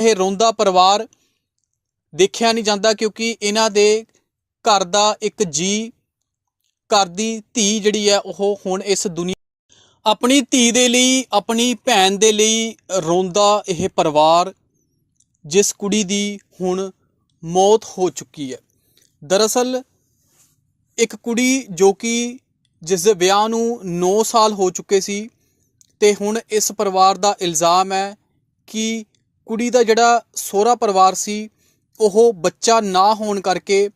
ਇਹ ਰੋਂਦਾ ਪਰਿਵਾਰ ਦੇਖਿਆ ਨਹੀਂ ਜਾਂਦਾ ਕਿਉਂਕਿ ਇਹਨਾਂ ਦੇ ਘਰ ਦਾ ਇੱਕ ਜੀ, ਘਰ ਦੀ ਧੀ ਜਿਹੜੀ ਹੈ ਉਹ ਹੁਣ ਇਸ ਦੁਨੀਆ ਆਪਣੀ ਧੀ ਦੇ ਲਈ, ਆਪਣੀ ਭੈਣ ਦੇ ਲਈ ਰੋਂਦਾ ਇਹ ਪਰਿਵਾਰ ਜਿਸ ਕੁੜੀ ਦੀ ਹੁਣ ਮੌਤ ਹੋ ਚੁੱਕੀ ਹੈ। ਦਰਅਸਲ ਇੱਕ ਕੁੜੀ ਜੋ ਕਿ ਜਿਸ ਦੇ ਵਿਆਹ ਨੂੰ 9 ਸਾਲ ਹੋ ਚੁੱਕੇ ਸੀ ਤੇ ਹੁਣ ਇਸ ਪਰਿਵਾਰ ਦਾ ਇਲਜ਼ਾਮ ਹੈ ਕਿ ਕੁੜੀ ਦਾ ਜਿਹੜਾ ਸਹੁਰਾ ਪਰਿਵਾਰ ਸੀ, ਉਹ ਬੱਚਾ ਨਾ ਹੋਣ ਕਰਕੇ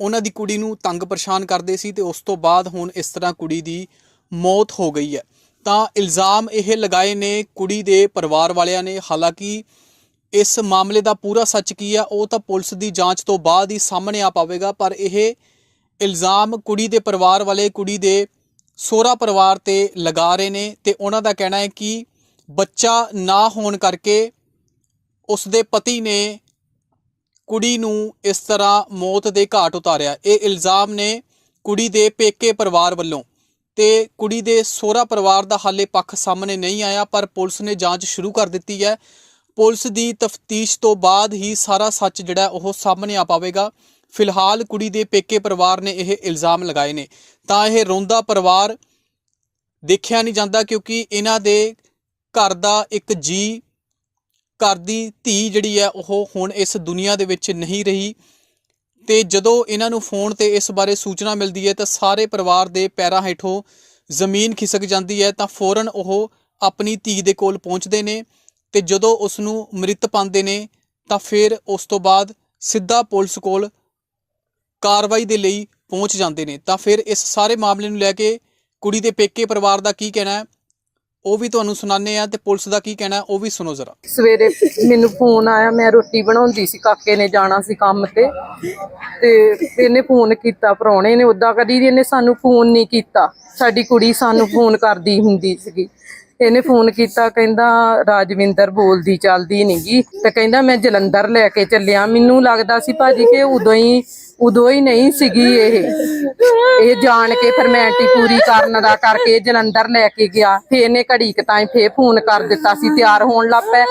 ਉਹਨਾਂ ਦੀ ਕੁੜੀ ਨੂੰ ਤੰਗ ਪਰੇਸ਼ਾਨ ਕਰਦੇ ਸੀ ਤੇ ਉਸ ਤੋਂ ਬਾਅਦ ਹੁਣ ਇਸ ਤਰ੍ਹਾਂ ਕੁੜੀ ਦੀ ਮੌਤ ਹੋ ਗਈ ਹੈ। ਤਾਂ ਇਲਜ਼ਾਮ ਇਹ ਲਗਾਏ ਨੇ ਕੁੜੀ ਦੇ ਪਰਿਵਾਰ ਵਾਲਿਆਂ ਨੇ, ਹਾਲਾਂਕਿ ਇਸ ਮਾਮਲੇ ਦਾ ਪੂਰਾ ਸੱਚ ਕੀ ਹੈ, ਉਹ ਤਾਂ ਪੁਲਿਸ ਦੀ ਜਾਂਚ ਤੋਂ ਬਾਅਦ ਹੀ ਸਾਹਮਣੇ ਆ ਪਾਵੇਗਾ, ਪਰ ਇਹ ਇਲਜ਼ਾਮ ਕੁੜੀ ਦੇ ਪਰਿਵਾਰ ਵਾਲੇ, ਕੁੜੀ ਦੇ ਸਹੁਰਾ ਪਰਿਵਾਰ ਤੇ ਲਗਾ ਰਹੇ ਨੇ ਤੇ ਉਹਨਾਂ ਦਾ ਕਹਿਣਾ ਹੈ ਕਿ ਬੱਚਾ ਨਾ ਹੋਣ ਕਰਕੇ ਉਸ ਦੇ ਪਤੀ ਨੇ ਕੁੜੀ ਨੂੰ ਇਸ ਤਰ੍ਹਾਂ ਮੌਤ ਦੇ ਘਾਟ ਉਤਾਰਿਆ। ਇਹ ਇਲਜ਼ਾਮ ਨੇ ਕੁੜੀ ਦੇ ਪੇਕੇ ਪਰਿਵਾਰ ਵੱਲੋਂ ਤੇ ਕੁੜੀ ਦੇ ਸਹੁਰਾ ਪਰਿਵਾਰ ਦਾ ਹਾਲੇ ਪੱਖ ਸਾਹਮਣੇ ਨਹੀਂ ਆਇਆ, ਪਰ ਪੁਲਿਸ ਨੇ ਜਾਂਚ ਸ਼ੁਰੂ ਕਰ ਦਿੱਤੀ ਹੈ। ਪੁਲਿਸ ਦੀ ਤਫਤੀਸ਼ ਤੋਂ ਬਾਅਦ ਹੀ ਸਾਰਾ ਸੱਚ ਜਿਹੜਾ ਉਹ ਸਾਹਮਣੇ ਆ ਪਾਵੇਗਾ। ਫਿਲਹਾਲ ਕੁੜੀ ਦੇ ਪੇਕੇ ਪਰਿਵਾਰ ਨੇ ਇਹ ਇਲਜ਼ਾਮ ਲਗਾਏ ਨੇ। ਤਾਂ ਇਹ ਰੋਂਦਾ ਪਰਿਵਾਰ ਦੇਖਿਆ ਨਹੀਂ ਜਾਂਦਾ ਕਿਉਂਕਿ ਇਹਨਾਂ ਦੇ ਘਰ ਦਾ ਇੱਕ ਜੀ ਘਰ ਦੀ ਧੀ ਜਿਹੜੀ ਹੈ, ਉਹ ਹੁਣ ਇਸ ਦੁਨੀਆ ਦੇ ਵਿੱਚ ਨਹੀਂ ਰਹੀ। ਤੇ ਜਦੋਂ ਇਹਨਾਂ ਨੂੰ ਫੋਨ ਤੇ ਇਸ ਬਾਰੇ ਸੂਚਨਾ ਮਿਲਦੀ ਹੈ, ਤਾਂ ਸਾਰੇ ਪਰਿਵਾਰ ਦੇ ਪੈਰਾਂ ਹੇਠੋਂ ਜ਼ਮੀਨ ਖਿਸਕ ਜਾਂਦੀ ਹੈ, ਤਾਂ ਫੌਰਨ ਉਹ ਆਪਣੀ ਧੀ ਦੇ ਕੋਲ ਪਹੁੰਚਦੇ ਨੇ ਤੇ ਜਦੋਂ ਉਸ ਨੂੰ ਮ੍ਰਿਤ ਪਾਉਂਦੇ ਨੇ, ਤਾਂ ਫਿਰ ਉਸ ਤੋਂ ਬਾਅਦ ਸਿੱਧਾ ਪੁਲਿਸ ਕੋਲ ਕਾਰਵਾਈ ਦੇ ਲਈ ਪਹੁੰਚ ਜਾਂਦੇ ਨੇ। ਤਾਂ ਫਿਰ ਇਸ ਸਾਰੇ ਮਾਮਲੇ ਨੂੰ ਲੈ ਕੇ ਕੁੜੀ ਦੇ ਪੇਕੇ ਪਰਿਵਾਰ ਦਾ ਕੀ ਕਹਿਣਾ ਹੈ? ਉਹ ਵੀ ਤੁਹਾਨੂੰ ਸੁਣਾਉਂਦੇ ਆ ਤੇ ਪੁਲਿਸ ਦਾ ਕੀ ਕਹਿਣਾ ਉਹ ਵੀ ਸੁਣੋ ਜ਼ਰਾ। ਸਵੇਰੇ ਮੈਨੂੰ ਫੋਨ ਆਇਆ, ਮੈਂ ਰੋਟੀ ਬਣਾਉਂਦੀ ਸੀ, ਕਾਕੇ ਨੇ ਜਾਣਾ ਸੀ ਕੰਮ ਤੇ। ਤੇ ਇਹਨੇ ਫੋਨ ਕੀਤਾ, ਪ੍ਰਾਹੁਣੇ ਨੇ ਉਦਾਂ ਕਦੀ ਇਹਨੇ ਸਾਨੂੰ ਫੋਨ ਨਹੀਂ ਕੀਤਾ। ਸਾਡੀ ਕੁੜੀ ਸਾਨੂੰ ਫੋਨ ਕਰਦੀ ਹੁੰਦੀ ਸੀਗੀ। ਇਹਨੇ ਫੋਨ ਕੀਤਾ, ਕਹਿੰਦਾ, ਰਾਜਵਿੰਦਰ ਬੋਲਦੀ ਚੱਲਦੀ ਨਹੀਂਗੀ ਤੇ ਕਹਿੰਦਾ, ਮੈਂ ਜਲੰਧਰ ਲੈ ਕੇ ਚੱਲਿਆ। ਮੈਨੂੰ ਲੱਗਦਾ ਸੀ ਭਾਜੀ ਕਿ ਉਦੋਂ ਹੀ ਉਦੋਂ ਹੀ ਨਹੀਂ ਸੀਗੀ ਇਹ। ਇਹ ਜਾਣ ਕੇ ਫਰਮੈਲਿਟੀ ਪੂਰੀ ਕਰਨ ਦਾ ਕਰਕੇ ਜਲੰਧਰ ਲੈ ਕੇ ਗਿਆ। ਫੇਰ ਇਹਨੇ ਘੜੀ ਕੁ ਤਾਈਂ ਫੇਰ ਫੋਨ ਕਰ ਦਿੱਤਾ ਸੀ, ਤਿਆਰ ਹੋਣ ਲੱਗ ਪਏ।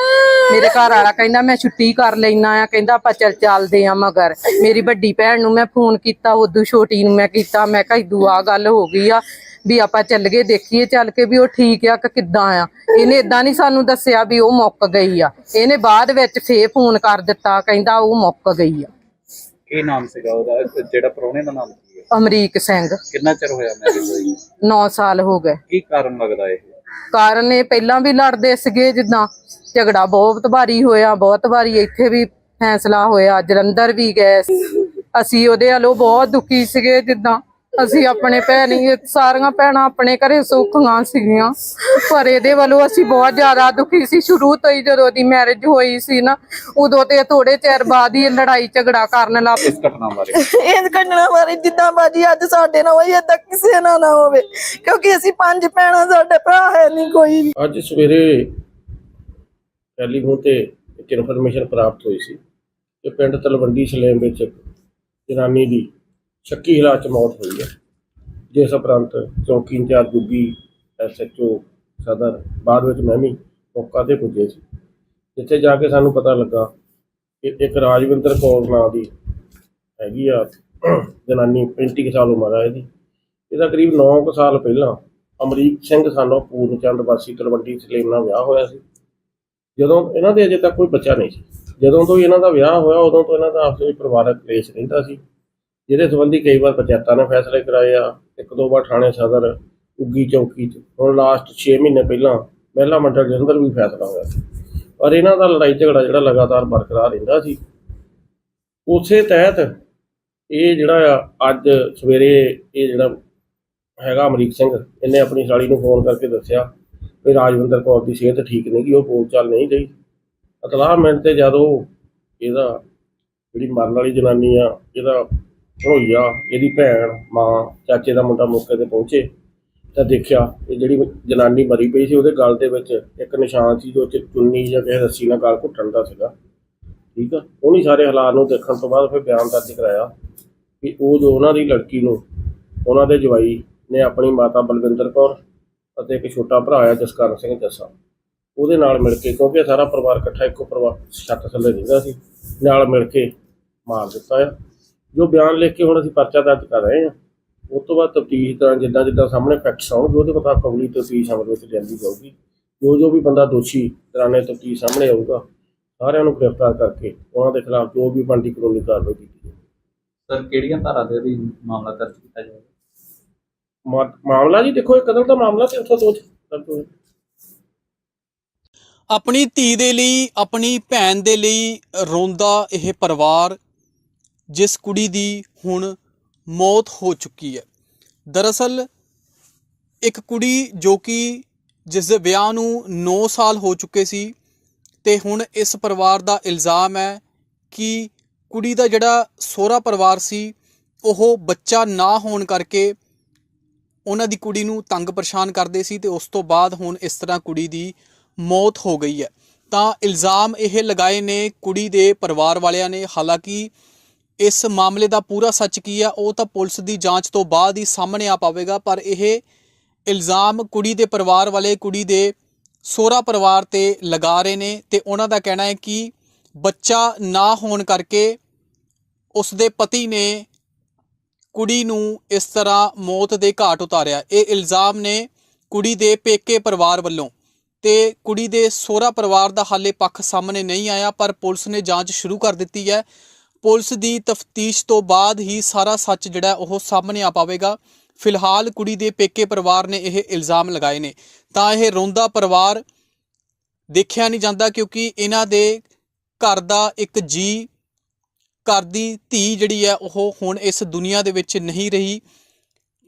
ਮੇਰੇ ਘਰ ਵਾਲਾ ਕਹਿੰਦਾ, ਮੈਂ ਛੁੱਟੀ ਕਰ ਲੈਣਾ ਆ। ਕਹਿੰਦਾ, ਆਪਾਂ ਚੱਲ ਚੱਲਦੇ ਆ ਮਗਰ। ਮੇਰੀ ਵੱਡੀ ਭੈਣ ਨੂੰ ਮੈਂ ਫੋਨ ਕੀਤਾ, ਉਦੋਂ ਛੋਟੀ ਨੂੰ ਮੈਂ ਕੀਤਾ। ਮੈਂ ਕਿਹਾ ਇਦੂ ਆ ਗੱਲ ਹੋ ਗਈ ਆ ਵੀ ਆਪਾਂ ਚੱਲ ਗਏ, ਦੇਖੀਏ ਚੱਲ ਕੇ ਵੀ ਉਹ ਠੀਕ ਆ ਕਿ ਕਿੱਦਾਂ ਆ। ਇਹਨੇ ਇਦਾਂ ਨਹੀਂ ਸਾਨੂੰ ਦੱਸਿਆ ਵੀ ਉਹ ਮੁੱਕ ਗਈ ਆ। ਇਹਨੇ ਬਾਅਦ ਵਿੱਚ ਫੇਰ ਫੋਨ ਕਰ ਦਿੱਤਾ, ਕਹਿੰਦਾ, ਉਹ ਮੁੱਕ ਗਈ ਆ। ਕੀ ਨਾਮ ਸੀਗਾ ਉਹਦਾ? ਜਿਹੜਾ ਪ੍ਰਾਹੁਣੇ ਦਾ ਨਾਮ ਕੀ ਹੈ? ਅਮਰੀਕ ਸਿੰਘ। ਕਿੰਨਾ ਚਿਰ ਹੋਇਆ ਮੈਰਿਜ ਹੋਈ 9 ਸਾਲ ਹੋ ਗਏ। ਕੀ ਕਾਰਨ ਲੱਗਦਾ ਇਹ? ਕਾਰਨ ਇਹ ਪਹਿਲਾਂ ਵੀ ਲੜਦੇ ਸੀਗੇ ਜਿੱਦਾਂ ਝਗੜਾ ਬਹੁਤ ਵਾਰੀ ਹੋਇਆ ਬਹੁਤ ਵਾਰੀ ਇੱਥੇ ਵੀ ਫੈਸਲਾ ਹੋਇਆ ਜਲੰਧਰ ਵੀ ਗਏ। ਅਸੀਂ ਉਹਦੇ ਵੱਲੋਂ ਬਹੁਤ ਦੁਖੀ ਸੀਗੇ ਜਿੱਦਾਂ ਅਸੀਂ ਆਪਣੇ ਭੈਣੀ ਸਾਰੀਆਂ ਭੈਣਾਂ ਆਪਣੇ ਘਰੇ ਸੁੱਖੀਆਂ ਸੀਗੀਆਂ। ਪਰ ਇਹਦੇ ਵੱਲੋਂ ਅਸੀਂ ਬਹੁਤ ਜ਼ਿਆਦਾ ਦੁਖੀ ਸੀ। ਸ਼ੁਰੂ ਤੋਂ ਹੀ ਜਦੋਂ ਦੀ ਮੈਰਿਜ ਹੋਈ ਸੀ ਨਾ ਉਦੋਂ ਤੇ ਥੋੜੇ ਚਿਰ ਬਾਅਦ ਹੀ ਲੜਾਈ ਝਗੜਾ ਕਰਨ ਲੱਗ ਇਸ ਘਟਨਾ ਬਾਰੇ। ਇਸ ਘਟਨਾ ਬਾਰੇ ਜਿੱਦਾਂ ਬਾਜੀ ਅੱਜ ਸਾਡੇ ਨਾਲ ਹੋਈ ਏਦਾਂ ਕਿਸੇ ਨਾਲ ਨਾ ਹੋਵੇ। ਕਿਉਂਕਿ ਅਸੀਂ ਪੰਜ ਭੈਣਾਂ ਸਾਡੇ ਭਰਾ ਹੈ ਨਹੀਂ ਕੋਈ ਵੀ। ਅੱਜ ਸਵੇਰੇ ਟੈਲੀਫੋਨ ਤੇ ਇੱਕ ਇਨਫੋਰਮੇਸ਼ਨ ਪ੍ਰਾਪਤ ਹੋਈ ਸੀ ਕਿ ਪਿੰਡ ਤਲਵੰਡੀ ਸਲੇਮ ਵਿੱਚ ਇੱਕ ਜਨਾਨੀ ਦੀ ਸ਼ੱਕੀ ਹਾਲਾਤ 'ਚ ਮੌਤ ਹੋਈ ਹੈ। ਜਿਸ ਉਪਰੰਤ ਚੌਕੀ ਇੰਚਾਰਜ ਗੁੱਗੀ ਐਸਐਚਓ ਸਦਰ, ਬਾਅਦ ਵਿੱਚ ਮੈਂ ਵੀ ਮੌਕਾ ਤੇ ਪੁੱਜੇ ਸੀ। ਜਿੱਥੇ ਜਾ ਕੇ ਸਾਨੂੰ ਪਤਾ ਲੱਗਾ ਕਿ ਇੱਕ ਰਾਜਵਿੰਦਰ ਕੌਰ ਨਾਂ ਦੀ ਹੈਗੀ ਆ, ਜਨਾਨੀ 35 ਕੁ ਸਾਲ ਉਮਰ ਆ ਇਹਦੀ। ਇਹਦਾ ਕਰੀਬ 9 ਕੁ ਸਾਲ ਪਹਿਲਾਂ ਅਮਰੀਕ ਸਿੰਘ ਸਾਨੂੰ ਪੂਰਨ ਚੰਦ ਵਾਸੀ ਤਲਵੰਡੀ ਸਲੇਮ ਨਾਲ ਵਿਆਹ ਹੋਇਆ ਸੀ। ਜਦੋਂ ਇਹਨਾਂ ਦੇ ਅਜੇ ਤੱਕ ਕੋਈ ਬੱਚਾ ਨਹੀਂ ਸੀ। ਜਦੋਂ ਤੋਂ ਇਹਨਾਂ ਦਾ ਵਿਆਹ ਹੋਇਆ, ਉਦੋਂ ਤੋਂ ਇਹਨਾਂ ਦਾ ਆਪਸ ਵਿੱਚ ਪਰਿਵਾਰਕ ਕਲੇਸ਼ ਰਹਿੰਦਾ ਸੀ। ਜਿਹਦੇ ਸੰਬੰਧੀ ਕਈ ਵਾਰ ਪੰਚਾਇਤਾਂ ਨੇ ਫੈਸਲੇ ਕਰਾਏ ਆ, ਇੱਕ ਦੋ ਵਾਰ ਥਾਣੇ ਸਦਰ, ਉੱਗੀ ਚੌਕੀ 'ਚ। ਹੁਣ ਲਾਸਟ 6 ਮਹੀਨੇ ਪਹਿਲਾਂ ਮਹਿਲਾ ਮੰਡਲ ਦੇ ਅੰਦਰ ਵੀ ਫੈਸਲਾ ਹੋਇਆ ਸੀ। ਪਰ ਇਹਨਾਂ ਦਾ ਲੜਾਈ ਝਗੜਾ ਜਿਹੜਾ ਲਗਾਤਾਰ ਬਰਕਰਾਰ ਰਹਿੰਦਾ ਸੀ। ਉਸੇ ਤਹਿਤ ਇਹ ਜਿਹੜਾ ਆ, ਅੱਜ ਸਵੇਰੇ ਇਹ ਜਿਹੜਾ ਹੈਗਾ ਅਮਰੀਕ ਸਿੰਘ, ਇਹਨੇ ਆਪਣੀ ਸਾਲੀ ਨੂੰ ਫੋਨ ਕਰਕੇ ਦੱਸਿਆ ਵੀ ਰਾਜਵਿੰਦਰ ਕੌਰ ਦੀ ਸਿਹਤ ਠੀਕ ਨਹੀਂ ਗੀ, ਉਹ ਬੋਲ ਚਾਲ ਨਹੀਂ ਰਹੀ। ਅਤਲਾਹ ਮਿੰਟ ਤੇ ਜਦੋਂ ਇਹਦਾ ਜਿਹੜੀ ਮਰਨ ਵਾਲੀ ਜਨਾਨੀ ਆ, ਇਹਦਾ ਹੋਈਆ ਇਹਦੀ ਭੈਣ, ਮਾਂ, ਚਾਚੇ ਦਾ ਮੁੰਡਾ ਮੌਕੇ ਤੇ ਪਹੁੰਚੇ ਤਾਂ ਦੇਖਿਆ ਇਹ ਜਿਹੜੀ ਜਨਾਨੀ ਮਰੀ ਪਈ ਸੀ, ਉਹਦੇ ਗਲ ਦੇ ਵਿੱਚ ਇੱਕ ਨਿਸ਼ਾਨ ਸੀ, ਜੋ ਚ ਚੁੰਨੀ ਜਾਂ ਕਿਸੇ ਰੱਸੀ ਨਾਲ ਗਲ ਘੁੱਟਣ ਦਾ ਸੀਗਾ। ਠੀਕ ਆ? ਉਹਨੇ ਸਾਰੇ ਹਾਲਾਤ ਨੂੰ ਦੇਖਣ ਤੋਂ ਬਾਅਦ ਫਿਰ ਬਿਆਨ ਦਰਜ ਕਰਾਇਆ ਕਿ ਉਹ ਜੋ ਉਹਨਾਂ ਦੀ ਲੜਕੀ ਨੂੰ, ਉਹਨਾਂ ਦੇ ਜਵਾਈ ਨੇ ਆਪਣੀ ਮਾਤਾ ਬਲਵਿੰਦਰ ਕੌਰ ਅਤੇ ਇੱਕ ਛੋਟਾ ਭਰਾ ਆ, ਜਸਕਰਨ ਸਿੰਘ ਜੱਸਾ। ਉਹਦੇ ਨਾਲ ਮਿਲ ਕੇ, ਕਿਉਂਕਿ ਇਹ ਸਾਰਾ ਪਰਿਵਾਰ ਇਕੱਠਾ ਇੱਕੋ ਪਰਿਵਾਰ ਛੱਤ ਥੱਲੇ ਰਹਿੰਦਾ ਸੀ, ਨਾਲ ਮਿਲ ਕੇ ਮਾਰ ਦਿੱਤਾ ਆ। ਜੋ ਬਿਆਨ ਲਿਖ ਕੇ ਹੁਣ ਅਸੀਂ ਪਰਚਾ ਦਰਜ ਕਰ ਰਹੇ ਹਾਂ ਉਸ ਤੋਂ ਬਾਅਦ ਤਫਤੀਸ਼ ਦਾ ਜਿੱਦਾਂ ਜਿੱਦਾਂ ਸਾਹਮਣੇ ਫੈਕਟਸ ਆਉਣਗੇ ਉਹਦੇ ਮੁਤਾਬਕ ਅਗਲੀ ਤਫਤੀਸ਼ ਅਮਲ ਵਿੱਚ ਲਿਆਂਦੀ ਜਾਊਗੀ। ਜੋ ਜੋ ਵੀ ਬੰਦਾ ਦੋਸ਼ੀ ਦੌਰਾਨੇ ਤਫਤੀਸ਼ ਸਾਹਮਣੇ ਆਊਗਾ ਸਾਰਿਆਂ ਨੂੰ ਗ੍ਰਿਫਤਾਰ ਕਰਕੇ ਉਹਨਾਂ ਦੇ ਖਿਲਾਫ ਜੋ ਵੀ ਬਣਦੀ ਕਾਨੂੰਨੀ ਕਾਰਵਾਈ ਕੀਤੀ ਜਾਊਗੀ। ਸਰ ਕਿਹੜੀਆਂ ਧਾਰਾ ਦੇ ਅਧੀਨ ਮਾਮਲਾ ਦਰਜ ਕੀਤਾ ਮਾ- ਮਾਮਲਾ ਜੀ ਦੇਖੋ ਇਹ ਕਦਮ ਦਾ ਮਾਮਲਾ ਤੇ ਉੱਥੋਂ ਦੋ ਦਰਜ ਹੋਇਆ ਆਪਣੀ ਧੀ ਦੇ ਲਈ ਆਪਣੀ ਭੈਣ ਦੇ ਲਈ ਰੋਂਦਾ ਇਹ ਪਰਿਵਾਰ ਜਿਸ ਕੁੜੀ ਦੀ ਹੁਣ ਮੌਤ ਹੋ ਚੁੱਕੀ ਹੈ। ਦਰਅਸਲ, ਇੱਕ ਕੁੜੀ ਜੋ ਕਿ ਜਿਸ ਦੇ ਵਿਆਹ ਨੂੰ 9 ਸਾਲ ਹੋ ਚੁੱਕੇ ਸੀ ਤੇ ਹੁਣ ਇਸ ਪਰਿਵਾਰ ਦਾ ਇਲਜ਼ਾਮ ਹੈ ਕਿ ਕੁੜੀ ਦਾ ਜਿਹੜਾ ਸਹੁਰਾ ਪਰਿਵਾਰ ਸੀ, ਉਹ ਬੱਚਾ ਨਾ ਹੋਣ ਕਰਕੇ ਉਹਨਾਂ ਦੀ ਕੁੜੀ ਨੂੰ ਤੰਗ ਪਰੇਸ਼ਾਨ ਕਰਦੇ ਸੀ ਤੇ ਉਸ ਤੋਂ ਬਾਅਦ ਹੁਣ ਇਸ ਤਰ੍ਹਾਂ ਕੁੜੀ ਦੀ ਮੌਤ ਹੋ ਗਈ ਹੈ। ਤਾਂ ਇਲਜ਼ਾਮ ਇਹ ਲਗਾਏ ਨੇ ਕੁੜੀ ਦੇ ਪਰਿਵਾਰ ਵਾਲਿਆਂ ਨੇ, ਹਾਲਾਂਕਿ ਇਸ ਮਾਮਲੇ ਦਾ ਪੂਰਾ ਸੱਚ ਕੀ ਹੈ ਉਹ ਤਾਂ ਪੁਲਿਸ ਦੀ ਜਾਂਚ ਤੋਂ ਬਾਅਦ ਹੀ ਸਾਹਮਣੇ ਆ ਪਾਵੇਗਾ, ਪਰ ਇਹ ਇਲਜ਼ਾਮ ਕੁੜੀ ਦੇ ਪਰਿਵਾਰ ਵਾਲੇ, ਕੁੜੀ ਦੇ ਸਹੁਰਾ ਪਰਿਵਾਰ ਤੇ ਲਗਾ ਰਹੇ ਨੇ ਤੇ ਉਹਨਾਂ ਦਾ ਕਹਿਣਾ ਹੈ ਕਿ ਬੱਚਾ ਨਾ ਹੋਣ ਕਰਕੇ ਉਸ ਦੇ ਪਤੀ ਨੇ ਕੁੜੀ ਨੂੰ ਇਸ ਤਰ੍ਹਾਂ ਮੌਤ ਦੇ ਘਾਟ ਉਤਾਰਿਆ। ਇਹ ਇਲਜ਼ਾਮ ਨੇ ਕੁੜੀ ਦੇ ਪੇਕੇ ਪਰਿਵਾਰ ਵੱਲੋਂ ਤੇ ਕੁੜੀ ਦੇ ਸੋਹਰਾ ਪਰਿਵਾਰ ਦਾ ਹਾਲੇ ਪੱਖ ਸਾਹਮਣੇ ਨਹੀਂ ਆਇਆ, ਪਰ ਪੁਲਿਸ ਨੇ ਜਾਂਚ ਸ਼ੁਰੂ ਕਰ ਦਿੱਤੀ ਹੈ। ਪੁਲਿਸ ਦੀ ਤਫਤੀਸ਼ ਤੋਂ ਬਾਅਦ ਹੀ ਸਾਰਾ ਸੱਚ ਜਿਹੜਾ ਉਹ ਸਾਹਮਣੇ ਆ ਪਾਵੇਗਾ। ਫਿਲਹਾਲ ਕੁੜੀ ਦੇ ਪੇਕੇ ਪਰਿਵਾਰ ਨੇ ਇਹ ਇਲਜ਼ਾਮ ਲਗਾਏ ਨੇ। ਤਾਂ ਇਹ ਰੋਂਦਾ ਪਰਿਵਾਰ ਦੇਖਿਆ ਨਹੀਂ ਜਾਂਦਾ ਕਿਉਂਕਿ ਇਹਨਾਂ ਦੇ ਘਰ ਦਾ ਇੱਕ ਜੀ, ਘਰ ਦੀ ਧੀ ਜਿਹੜੀ ਹੈ ਉਹ ਹੁਣ ਇਸ ਦੁਨੀਆ ਦੇ ਵਿੱਚ ਨਹੀਂ ਰਹੀ।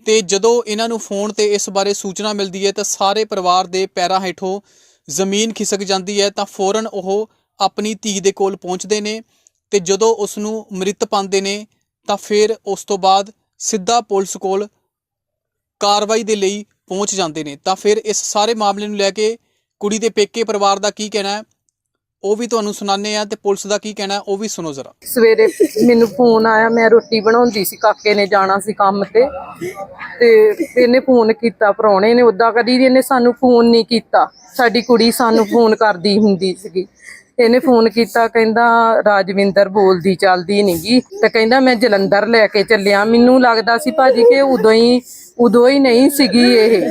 ਤੇ ਜਦੋਂ ਇਹਨਾਂ ਨੂੰ ਫੋਨ ਤੇ ਇਸ ਬਾਰੇ ਸੂਚਨਾ ਮਿਲਦੀ ਹੈ ਤਾਂ ਸਾਰੇ ਪਰਿਵਾਰ ਦੇ ਪੈਰਾਂ ਹੇਠੋਂ ਜ਼ਮੀਨ ਖਿਸਕ ਜਾਂਦੀ ਹੈ ਤਾਂ ਫੌਰਨ ਉਹ ਆਪਣੀ ਧੀ ਦੇ ਕੋਲ ਪਹੁੰਚਦੇ ਨੇ। ਤੇ ਜਦੋਂ ਉਸ ਨੂੰ ਮ੍ਰਿਤ ਪਾਉਂਦੇ ਨੇ, ਤਾਂ ਫਿਰ ਉਸ ਤੋਂ ਬਾਅਦ ਸਿੱਧਾ ਪੁਲਿਸ ਕੋਲ ਕਾਰਵਾਈ ਦੇ ਲਈ ਪਹੁੰਚ ਜਾਂਦੇ ਨੇ। ਤਾਂ ਫਿਰ ਇਸ ਸਾਰੇ ਮਾਮਲੇ ਨੂੰ ਲੈ ਕੇ ਕੁੜੀ ਦੇ ਪੇਕੇ ਪਰਿਵਾਰ ਦਾ ਕੀ ਕਹਿਣਾ ਹੈ, ਉਹ ਵੀ ਤੁਹਾਨੂੰ ਸੁਣਾਉਂਦੇ ਆ ਤੇ ਪੁਲਿਸ ਦਾ ਕੀ ਕਹਿਣਾ ਉਹ ਵੀ ਸੁਣੋ ਜ਼ਰਾ। ਸਵੇਰੇ ਮੈਨੂੰ ਫੋਨ ਆਇਆ, ਮੈਂ ਰੋਟੀ ਬਣਾਉਂਦੀ ਸੀ, ਕਾਕੇ ਨੇ ਜਾਣਾ ਸੀ ਕੰਮ ਤੇ। ਤੇ ਇਹਨੇ ਫੋਨ ਕੀਤਾ, ਪ੍ਰਾਹੁਣੇ ਨੇ ਉਦਾਂ ਕਦੀ ਵੀ ਇਹਨੇ ਸਾਨੂੰ ਫੋਨ ਨਹੀਂ ਕੀਤਾ। ਸਾਡੀ ਕੁੜੀ ਸਾਨੂੰ ਫੋਨ ਕਰਦੀ ਹੁੰਦੀ ਸੀਗੀ। ਇਹਨੇ ਫੋਨ ਕੀਤਾ, ਕਹਿੰਦਾ, ਰਾਜਵਿੰਦਰ ਬੋਲਦੀ, ਚੱਲਦੀ ਨਹੀਂਗੀ ਤੇ ਕਹਿੰਦਾ, ਮੈਂ ਜਲੰਧਰ ਲੈ ਕੇ ਚੱਲਿਆ। ਮੈਨੂੰ ਲੱਗਦਾ ਸੀ ਭਾਜੀ ਕਿ ਉਦੋਂ ਹੀ ਉਦੋਂ ਹੀ ਨਹੀਂ ਸੀਗੀ ਇਹ।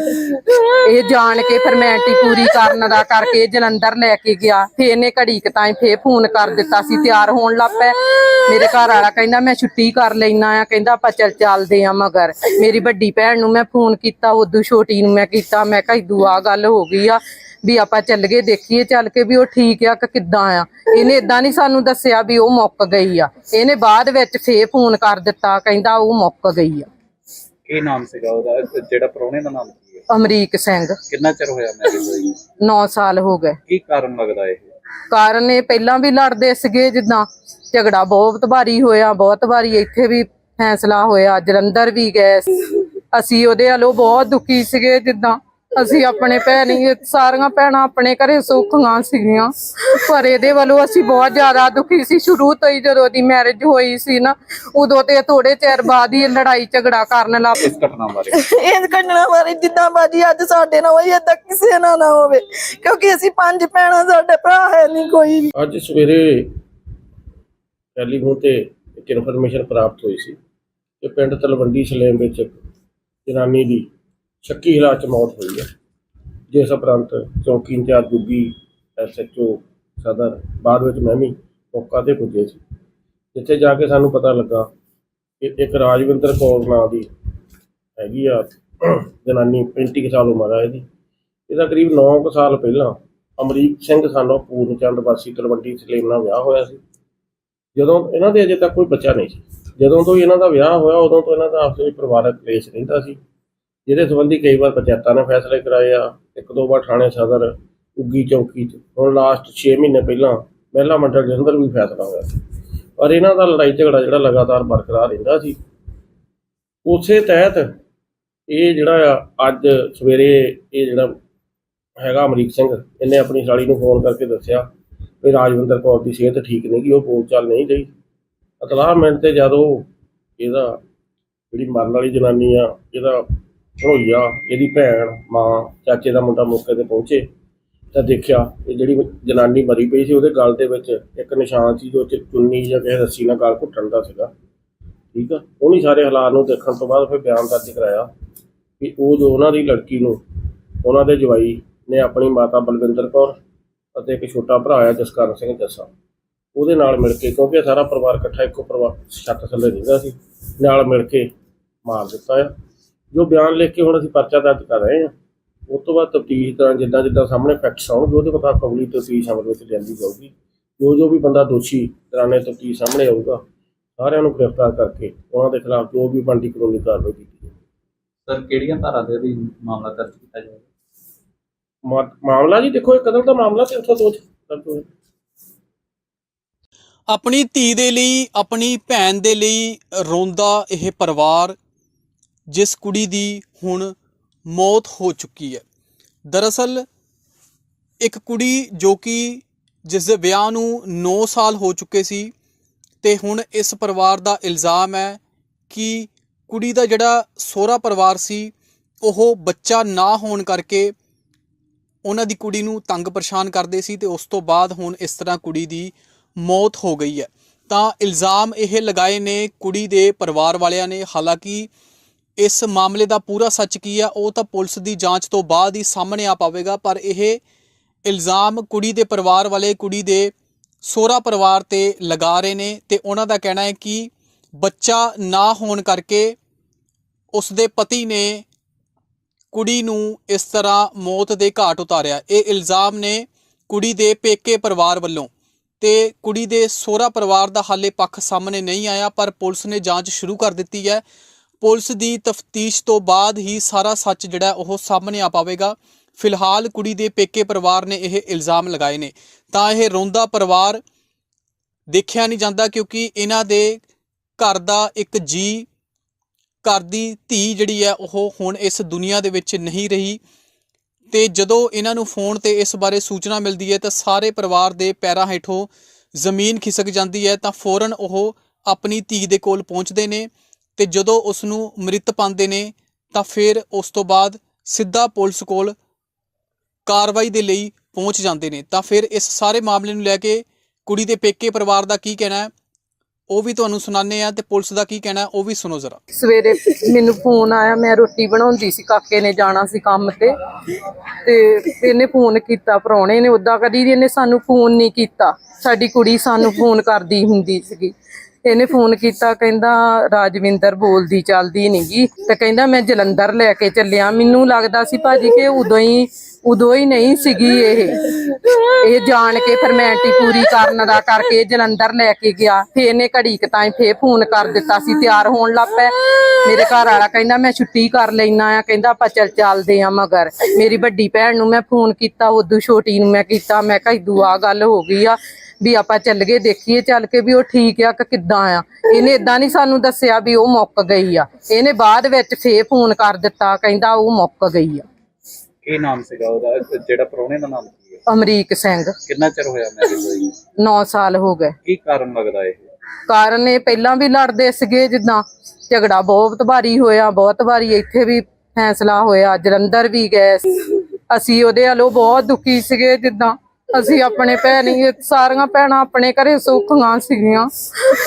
ਇਹ ਜਾਣ ਕੇ ਫਰਮੈਲਿਟੀ ਪੂਰੀ ਕਰਨ ਦਾ ਕਰਕੇ ਜਲੰਧਰ ਲੈ ਕੇ ਗਿਆ। ਫੇਰ ਇਹਨੇ ਘੜੀ ਕੁ ਤਾਈਂ ਫੇਰ ਫੋਨ ਕਰ ਦਿੱਤਾ ਸੀ, ਤਿਆਰ ਹੋਣ ਲੱਗ ਪਏ। ਮੇਰੇ ਘਰ ਵਾਲਾ ਕਹਿੰਦਾ, ਮੈਂ ਛੁੱਟੀ ਕਰ ਲੈਣਾ ਆ। ਕਹਿੰਦਾ, ਆਪਾਂ ਚੱਲ ਚੱਲਦੇ ਆ ਮਗਰ। ਮੇਰੀ ਵੱਡੀ ਭੈਣ ਨੂੰ ਮੈਂ ਫੋਨ ਕੀਤਾ, ਉਦੋਂ ਛੋਟੀ ਨੂੰ ਮੈਂ ਕੀਤਾ। ਮੈਂ ਕਿਹਾ ਇਦੂ ਆ ਗੱਲ ਹੋ ਗਈ ਆ। ਵੀ ਆਪਾਂ ਚੱਲ ਗਏ ਦੇਖੀਏ ਚੱਲ ਕੇ ਵੀ ਉਹ ਠੀਕ ਆ ਕਿ ਕਿੱਦਾਂ ਆ। ਇਹਨੇ ਇਦਾਂ ਨਹੀਂ ਸਾਨੂੰ ਦੱਸਿਆ ਵੀ ਉਹ ਮੁੱਕ ਗਈ ਆ। ਇਹਨੇ ਬਾਅਦ ਵਿੱਚ ਫੇਰ ਫੋਨ ਕਰ ਦਿੱਤਾ ਕਹਿੰਦਾ ਉਹ ਮੁੱਕ ਗਈ ਆ। ਕੀ ਨਾਮ ਸੀਗਾ ਉਹਦਾ? ਜਿਹੜਾ ਪ੍ਰਾਹੁਣੇ ਦਾ ਨਾਮ ਕੀ ਹੈ ਅਮਰੀਕ ਸਿੰਘ। ਕਿੰਨਾ ਚਿਰ ਹੋਇਆ ਮੈਰਿਜ ਹੋਈ 9 ਸਾਲ ਹੋ ਗਏ। ਕੀ ਕਾਰਨ ਲੱਗਦਾ ਇਹ? ਕਾਰਨ ਇਹ ਪਹਿਲਾਂ ਵੀ ਲੜਦੇ ਸੀਗੇ ਜਿੱਦਾਂ ਝਗੜਾ ਬਹੁਤ ਵਾਰੀ ਹੋਇਆ ਬਹੁਤ ਵਾਰੀ ਇੱਥੇ ਵੀ ਫੈਸਲਾ ਹੋਇਆ ਜਲੰਧਰ ਵੀ ਗਏ। ਅਸੀਂ ਉਹਦੇ ਵੱਲੋਂ ਬਹੁਤ ਦੁਖੀ ਸੀਗੇ ਜਿੱਦਾਂ ਅਸੀਂ ਆਪਣੇ ਭੈਣੀ ਸਾਰੀਆਂ ਭੈਣਾਂ ਆਪਣੇ ਘਰੇ ਸੁੱਖੀਆਂ ਸੀਗੀਆਂ। ਪਰ ਇਹਦੇ ਵੱਲੋਂ ਅਸੀਂ ਬਹੁਤ ਜ਼ਿਆਦਾ ਦੁਖੀ ਸੀ। ਸ਼ੁਰੂ ਤੋਂ ਹੀ ਜਦੋਂ ਦੀ ਮੈਰਿਜ ਹੋਈ ਸੀ ਨਾ ਉਦੋਂ ਤੇ ਥੋੜੇ ਚਿਰ ਬਾਅਦ ਹੀ ਲੜਾਈ ਝਗੜਾ ਕਰਨ ਲੱਗ ਇਸ ਘਟਨਾ ਬਾਰੇ। ਇਹ ਘਟਨਾ ਬਾਰੇ ਜਿੱਦਾਂ ਬਾਜੀ ਅੱਜ ਸਾਡੇ ਨਾਲ ਹੋਈ ਏਦਾਂ ਕਿਸੇ ਨਾਲ ਨਾ ਹੋਵੇ। ਕਿਉਂਕਿ ਅਸੀਂ ਪੰਜ ਭੈਣਾਂ ਸਾਡੇ ਭਰਾ ਹੈ ਨਹੀਂ ਕੋਈ ਵੀ। ਅੱਜ ਸਵੇਰੇ ਟੈਲੀਫੋਨ ਤੇ ਇੱਕ ਇਨਫੋਰਮੇਸ਼ਨ ਪ੍ਰਾਪਤ ਹੋਈ ਸੀ ਕਿ ਪਿੰਡ ਤਲਵੰਡੀ ਸਲੇਮ ਵਿੱਚ ਇੱਕ ਜਨਾਨੀ ਦੀ ਸ਼ੱਕੀ ਹਾਲਾਤ 'ਚ ਮੌਤ ਹੋਈ ਹੈ। ਜਿਸ ਉਪਰੰਤ ਚੌਕੀ ਇੰਚਾਰਜ ਗੁੱਗੀ ਐਸਐਚਓ ਸਦਰ ਬਾਅਦ ਵਿੱਚ ਮੈਂ ਵੀ ਮੌਕਾ ਤੇ ਪੁੱਜੇ ਸੀ। ਜਿੱਥੇ ਜਾ ਕੇ ਸਾਨੂੰ ਪਤਾ ਲੱਗਾ ਕਿ ਇੱਕ ਰਾਜਵਿੰਦਰ ਕੌਰ ਨਾਂ ਦੀ ਹੈਗੀ ਆ, ਜਨਾਨੀ 35 ਕੁ ਸਾਲ ਉਮਰ ਆ ਇਹਦੀ। ਇਹਦਾ ਕਰੀਬ 9 ਕੁ ਸਾਲ ਪਹਿਲਾਂ ਅਮਰੀਕ ਸਿੰਘ ਸਾਨੂੰ ਪੂਰਨ ਚੰਦ ਵਾਸੀ ਤਲਵੰਡੀ ਸਲੇਮ ਨਾਲ ਵਿਆਹ ਹੋਇਆ ਸੀ। ਜਦੋਂ ਇਹਨਾਂ ਦੇ ਅਜੇ ਤੱਕ ਕੋਈ ਬੱਚਾ ਨਹੀਂ ਸੀ। ਜਦੋਂ ਤੋਂ ਹੀ ਇਹਨਾਂ ਦਾ ਵਿਆਹ ਹੋਇਆ, ਉਦੋਂ ਤੋਂ ਇਹਨਾਂ ਦਾ ਆਪਸ ਵਿੱਚ ਪਰਿਵਾਰਕ ਕਲੇਸ਼ ਰਹਿੰਦਾ ਸੀ। ਜਿਹਦੇ ਸੰਬੰਧੀ ਕਈ ਵਾਰ ਪੰਚਾਇਤਾਂ ਨੇ ਫੈਸਲੇ ਕਰਾਏ ਆ, ਇੱਕ ਦੋ ਵਾਰ ਥਾਣੇ ਸਦਰ, ਉੱਗੀ ਚੌਕੀ 'ਚ। ਹੁਣ ਲਾਸਟ 6 ਮਹੀਨੇ ਪਹਿਲਾਂ ਮਹਿਲਾ ਮੰਡਲ ਦੇ ਅੰਦਰ ਵੀ ਫੈਸਲਾ ਹੋਇਆ ਸੀ। ਪਰ ਇਹਨਾਂ ਦਾ ਲੜਾਈ ਝਗੜਾ ਜਿਹੜਾ ਲਗਾਤਾਰ ਬਰਕਰਾਰ ਰਹਿੰਦਾ ਸੀ। ਉਸੇ ਤਹਿਤ ਇਹ ਜਿਹੜਾ ਆ, ਅੱਜ ਸਵੇਰੇ ਇਹ ਜਿਹੜਾ ਹੈਗਾ ਅਮਰੀਕ ਸਿੰਘ, ਇਹਨੇ ਆਪਣੀ ਸਾਲੀ ਨੂੰ ਫੋਨ ਕਰਕੇ ਦੱਸਿਆ ਵੀ ਰਾਜਵਿੰਦਰ ਕੌਰ ਦੀ ਸਿਹਤ ਠੀਕ ਨਹੀਂ ਗੀ ਉਹ ਬੋਲ ਚਾਲ ਨਹੀਂ ਰਹੀ। ਅਤਲਾਹ ਮਿੰਟ ਤੇ ਜਦੋਂ ਇਹਦਾ ਜਿਹੜੀ ਮਰਨ ਵਾਲੀ ਜਨਾਨੀ ਆ, ਇਹਦਾ ਭਣੋਈਆ ਇਹਦੀ ਭੈਣ, ਮਾਂ, ਚਾਚੇ ਦਾ ਮੁੰਡਾ ਮੌਕੇ ਤੇ ਪਹੁੰਚੇ ਤਾਂ ਦੇਖਿਆ ਇਹ ਜਿਹੜੀ ਜਨਾਨੀ ਮਰੀ ਪਈ ਸੀ, ਉਹਦੇ ਗਲ ਦੇ ਵਿੱਚ ਇੱਕ ਨਿਸ਼ਾਨ ਸੀ ਜੋ ਚ ਚੁੰਨੀ ਜਾਂ ਕਿਸੇ ਰੱਸੀ ਨਾਲ ਗਲ ਘੁੱਟਣ ਦਾ ਸੀਗਾ। ਠੀਕ ਆ? ਉਹਨੀ ਸਾਰੇ ਹਾਲਾਤ ਨੂੰ ਦੇਖਣ ਤੋਂ ਬਾਅਦ ਫਿਰ ਬਿਆਨ ਦਰਜ ਕਰਾਇਆ ਕਿ ਉਹ ਜੋ ਉਹਨਾਂ ਦੀ ਲੜਕੀ ਨੂੰ, ਉਹਨਾਂ ਦੇ ਜਵਾਈ ਨੇ ਆਪਣੀ ਮਾਤਾ ਬਲਵਿੰਦਰ ਕੌਰ ਅਤੇ ਇੱਕ ਛੋਟਾ ਭਰਾ ਆ ਜਸਕਰਨ ਸਿੰਘ ਜੱਸਾ। ਉਹਦੇ ਨਾਲ ਮਿਲ ਕੇ, ਕਿਉਂਕਿ ਇਹ ਸਾਰਾ ਪਰਿਵਾਰ ਇਕੱਠਾ ਇੱਕੋ ਪਰਿਵਾਰ ਛੱਤ ਥੱਲੇ ਰਹਿੰਦਾ ਸੀ, ਨਾਲ ਮਿਲ ਕੇ ਮਾਰ ਦਿੱਤਾ ਆ। ਜੋ ਬਿਆਨ ਲਿਖ ਕੇ ਹੁਣ ਅਸੀਂ ਪਰਚਾ ਦਰਜ ਕਰ ਰਹੇ ਹਾਂ ਉਸ ਤੋਂ ਬਾਅਦ ਤਫਤੀਸ਼ ਤਰ੍ਹਾਂ ਜਿੱਦਾਂ ਜਿੱਦਾਂ ਸਾਹਮਣੇ ਫੈਕਟਸ ਆਉਣਗੇ ਉਹਦੇ ਮੁਤਾਬਕ ਅਗਲੀ ਤਫਤੀਸ਼ ਅਮਲ ਵਿੱਚ ਲਿਆਂਦੀ ਜਾਊਗੀ। ਜੋ ਜੋ ਵੀ ਬੰਦਾ ਦੋਸ਼ੀ ਦੌਰਾਨੇ ਤਫਤੀਸ਼ ਸਾਹਮਣੇ ਆਊਗਾ ਸਾਰਿਆਂ ਨੂੰ ਗ੍ਰਿਫਤਾਰ ਕਰਕੇ ਉਹਨਾਂ ਦੇ ਖਿਲਾਫ ਜੋ ਵੀ ਬਣਦੀ ਕਾਨੂੰਨੀ ਕਾਰਵਾਈ ਕੀਤੀ ਜਾਊਗੀ। ਸਰ ਕਿਹੜੀਆਂ ਧਾਰਾ ਦੇ ਅਧੀਨ ਮਾਮਲਾ ਦਰਜ ਕੀਤਾ ਜਾਏਗਾ ਮਾਮਲਾ ਜੀ ਦੇਖੋ ਇਹ ਕਦਮ ਦਾ ਮਾਮਲਾ ਤੇ ਉੱਥੋਂ ਦੋ ਦਰਜ ਆਪਣੀ ਧੀ ਦੇ ਲਈ ਆਪਣੀ ਭੈਣ ਦੇ ਲਈ ਰੋਂਦਾ ਇਹ ਪਰਿਵਾਰ ਜਿਸ ਕੁੜੀ ਦੀ ਹੁਣ ਮੌਤ ਹੋ ਚੁੱਕੀ ਹੈ। ਦਰਅਸਲ, ਇੱਕ ਕੁੜੀ ਜੋ ਕਿ ਜਿਸ ਦੇ ਵਿਆਹ ਨੂੰ 9 ਸਾਲ ਹੋ ਚੁੱਕੇ ਸੀ ਤੇ ਹੁਣ ਇਸ ਪਰਿਵਾਰ ਦਾ ਇਲਜ਼ਾਮ ਹੈ ਕਿ ਕੁੜੀ ਦਾ ਜਿਹੜਾ ਸਹੁਰਾ ਪਰਿਵਾਰ ਸੀ, ਉਹ ਬੱਚਾ ਨਾ ਹੋਣ ਕਰਕੇ ਉਹਨਾਂ ਦੀ ਕੁੜੀ ਨੂੰ ਤੰਗ ਪਰੇਸ਼ਾਨ ਕਰਦੇ ਸੀ ਤੇ ਉਸ ਤੋਂ ਬਾਅਦ ਹੁਣ ਇਸ ਤਰ੍ਹਾਂ ਕੁੜੀ ਦੀ ਮੌਤ ਹੋ ਗਈ ਹੈ। ਤਾਂ ਇਲਜ਼ਾਮ ਇਹ ਲਗਾਏ ਨੇ ਕੁੜੀ ਦੇ ਪਰਿਵਾਰ ਵਾਲਿਆਂ ਨੇ, ਹਾਲਾਂਕਿ ਇਸ ਮਾਮਲੇ ਦਾ ਪੂਰਾ ਸੱਚ ਕੀ ਹੈ ਉਹ ਤਾਂ ਪੁਲਿਸ ਦੀ ਜਾਂਚ ਤੋਂ ਬਾਅਦ ਹੀ ਸਾਹਮਣੇ ਆ ਪਾਵੇਗਾ, ਪਰ ਇਹ ਇਲਜ਼ਾਮ ਕੁੜੀ ਦੇ ਪਰਿਵਾਰ ਵਾਲੇ, ਕੁੜੀ ਦੇ ਸੋਹਰਾ ਪਰਿਵਾਰ ਤੇ ਲਗਾ ਰਹੇ ਨੇ ਤੇ ਉਹਨਾਂ ਦਾ ਕਹਿਣਾ ਹੈ ਕਿ ਬੱਚਾ ਨਾ ਹੋਣ ਕਰਕੇ ਉਸ ਦੇ ਪਤੀ ਨੇ ਕੁੜੀ ਨੂੰ ਇਸ ਤਰ੍ਹਾਂ ਮੌਤ ਦੇ ਘਾਟ ਉਤਾਰਿਆ। ਇਹ ਇਲਜ਼ਾਮ ਨੇ ਕੁੜੀ ਦੇ ਪੇਕੇ ਪਰਿਵਾਰ ਵੱਲੋਂ ਤੇ ਕੁੜੀ ਦੇ ਸੋਹਰਾ ਪਰਿਵਾਰ ਦਾ ਹਾਲੇ ਪੱਖ ਸਾਹਮਣੇ ਨਹੀਂ ਆਇਆ, ਪਰ ਪੁਲਿਸ ਨੇ ਜਾਂਚ ਸ਼ੁਰੂ ਕਰ ਦਿੱਤੀ ਹੈ। ਪੁਲਿਸ ਦੀ ਤਫਤੀਸ਼ ਤੋਂ ਬਾਅਦ ਹੀ ਸਾਰਾ ਸੱਚ ਜਿਹੜਾ ਉਹ ਸਾਹਮਣੇ ਆ ਪਾਵੇਗਾ। ਫਿਲਹਾਲ ਕੁੜੀ ਦੇ ਪੇਕੇ ਪਰਿਵਾਰ ਨੇ ਇਹ ਇਲਜ਼ਾਮ ਲਗਾਏ ਨੇ। ਤਾਂ ਇਹ ਰੋਂਦਾ ਪਰਿਵਾਰ ਦੇਖਿਆ ਨਹੀਂ ਜਾਂਦਾ ਕਿਉਂਕਿ ਇਹਨਾਂ ਦੇ ਘਰ ਦਾ ਇੱਕ ਜੀ, ਘਰ ਦੀ ਧੀ ਜਿਹੜੀ ਹੈ ਉਹ ਹੁਣ ਇਸ ਦੁਨੀਆ ਦੇ ਵਿੱਚ ਨਹੀਂ ਰਹੀ। ਤੇ ਜਦੋਂ ਇਹਨਾਂ ਨੂੰ ਫੋਨ ਤੇ ਇਸ ਬਾਰੇ ਸੂਚਨਾ ਮਿਲਦੀ ਹੈ ਤਾਂ ਸਾਰੇ ਪਰਿਵਾਰ ਦੇ ਪੈਰਾਂ ਹੇਠੋਂ ਜ਼ਮੀਨ ਖਿਸਕ ਜਾਂਦੀ ਹੈ ਤਾਂ ਫੌਰਨ ਉਹ ਆਪਣੀ ਧੀ ਦੇ ਕੋਲ ਪਹੁੰਚਦੇ ਨੇ। ਤੇ ਜਦੋਂ ਉਸ ਨੂੰ ਮ੍ਰਿਤ ਪਾਉਂਦੇ ਨੇ, ਤਾਂ ਫਿਰ ਉਸ ਤੋਂ ਬਾਅਦ ਸਿੱਧਾ ਪੁਲਿਸ ਕੋਲ ਕਾਰਵਾਈ ਦੇ ਲਈ ਪਹੁੰਚ ਜਾਂਦੇ ਨੇ। ਤਾਂ ਫਿਰ ਇਸ ਸਾਰੇ ਮਾਮਲੇ ਨੂੰ ਲੈ ਕੇ ਕੁੜੀ ਦੇ ਪੇਕੇ ਪਰਿਵਾਰ ਦਾ ਕੀ ਕਹਿਣਾ ਹੈ, ਉਹ ਵੀ ਤੁਹਾਨੂੰ ਸੁਣਾਉਂਦੇ ਆ ਤੇ ਪੁਲਿਸ ਦਾ ਕੀ ਕਹਿਣਾ ਉਹ ਵੀ ਸੁਣੋ ਜ਼ਰਾ। ਸਵੇਰੇ ਮੈਨੂੰ ਫੋਨ ਆਇਆ, ਮੈਂ ਰੋਟੀ ਬਣਾਉਂਦੀ ਸੀ, ਕਾਕੇ ਨੇ ਜਾਣਾ ਸੀ ਕੰਮ ਤੇ। ਤੇ ਇਹਨੇ ਫੋਨ ਕੀਤਾ, ਪ੍ਰਾਹੁਣੇ ਨੇ ਉਦਾਂ ਕਦੀ ਵੀ ਇਹਨੇ ਸਾਨੂੰ ਫੋਨ ਨਹੀਂ ਕੀਤਾ। ਸਾਡੀ ਕੁੜੀ ਸਾਨੂੰ ਫੋਨ ਕਰਦੀ ਹੁੰਦੀ ਸੀਗੀ। ਇਹਨੇ ਫੋਨ ਕੀਤਾ, ਕਹਿੰਦਾ, ਰਾਜਵਿੰਦਰ ਬੋਲਦੀ, ਚੱਲਦੀ ਨਹੀਂਗੀ ਤੇ ਕਹਿੰਦਾ, ਮੈਂ ਜਲੰਧਰ ਲੈ ਕੇ ਚੱਲਿਆ। ਮੈਨੂੰ ਲੱਗਦਾ ਸੀ ਭਾਜੀ ਕਿ ਉਦੋਂ ਹੀ ਉਦੋਂ ਹੀ ਨਹੀਂ ਸੀਗੀ ਇਹ। ਇਹ ਜਾਣ ਕੇ ਫਰਮੈਲਿਟੀ ਪੂਰੀ ਕਰਨ ਦਾ ਕਰਕੇ ਜਲੰਧਰ ਲੈ ਕੇ ਗਿਆ। ਫੇ ਇਹਨੇ ਘੜੀ ਕੁ ਤਾਈਂ ਫੇ ਫੋਨ ਕਰ ਦਿੱਤਾ ਸੀ, ਤਿਆਰ ਹੋਣ ਲੱਗ ਪਏ। ਮੇਰੇ ਘਰ ਵਾਲਾ ਕਹਿੰਦਾ, ਮੈਂ ਛੁੱਟੀ ਕਰ ਲੈਣਾ ਆ। ਕਹਿੰਦਾ, ਆਪਾਂ ਚੱਲ ਚੱਲਦੇ ਆ ਮਗਰ। ਮੇਰੀ ਵੱਡੀ ਭੈਣ ਨੂੰ ਮੈਂ ਫੋਨ ਕੀਤਾ, ਉਦੋਂ ਛੋਟੀ ਨੂੰ ਮੈਂ ਕੀਤਾ। ਮੈਂ ਕਿਹਾ ਇਦੂ ਆ ਗੱਲ ਹੋ ਗਈ ਆ। ਵੀ ਆਪਾਂ ਚੱਲ ਗਏ ਦੇਖੀਏ ਚੱਲ ਕੇ ਵੀ ਉਹ ਠੀਕ ਆ ਕਿ ਕਿੱਦਾਂ ਆ। ਇਹਨੇ ਇਦਾਂ ਨਹੀਂ ਸਾਨੂੰ ਦੱਸਿਆ ਵੀ ਉਹ ਮੁੱਕ ਗਈ ਆ। ਇਹਨੇ ਬਾਅਦ ਵਿੱਚ ਫੇ ਫੋਨ ਕਰ ਦਿੱਤਾ ਕਹਿੰਦਾ ਉਹ ਮੁੱਕ ਗਈ ਆ। ਕੀ ਨਾਮ ਸੀਗਾ ਉਹਦਾ? ਜਿਹੜਾ ਪ੍ਰਾਹੁਣੇ ਦਾ ਨਾਮ ਕੀ ਹੈ ਅਮਰੀਕ ਸਿੰਘ। ਕਿੰਨਾ ਚਿਰ ਹੋਇਆ ਮੈਰਿਜ ਹੋਈ? 9 ਸਾਲ ਹੋ ਗਏ। ਕੀ ਕਾਰਨ ਲੱਗਦਾ ਇਹ? ਕਾਰਨ ਇਹ ਪਹਿਲਾਂ ਵੀ ਲੜਦੇ ਸੀਗੇ ਜਿੱਦਾਂ ਝਗੜਾ ਬਹੁਤ ਵਾਰੀ ਹੋਇਆ ਬਹੁਤ ਵਾਰੀ ਇੱਥੇ ਵੀ ਫੈਸਲਾ ਹੋਇਆ ਜਲੰਧਰ ਵੀ ਗਏ। ਅਸੀਂ ਉਹਦੇ ਵੱਲੋਂ ਬਹੁਤ ਦੁਖੀ ਸੀਗੇ ਜਿੱਦਾਂ ਅਸੀਂ ਆਪਣੇ ਭੈਣੀ ਸਾਰੀਆਂ ਭੈਣਾਂ ਆਪਣੇ ਘਰੇ ਸੁੱਖੀਆਂ ਸੀਗੀਆਂ।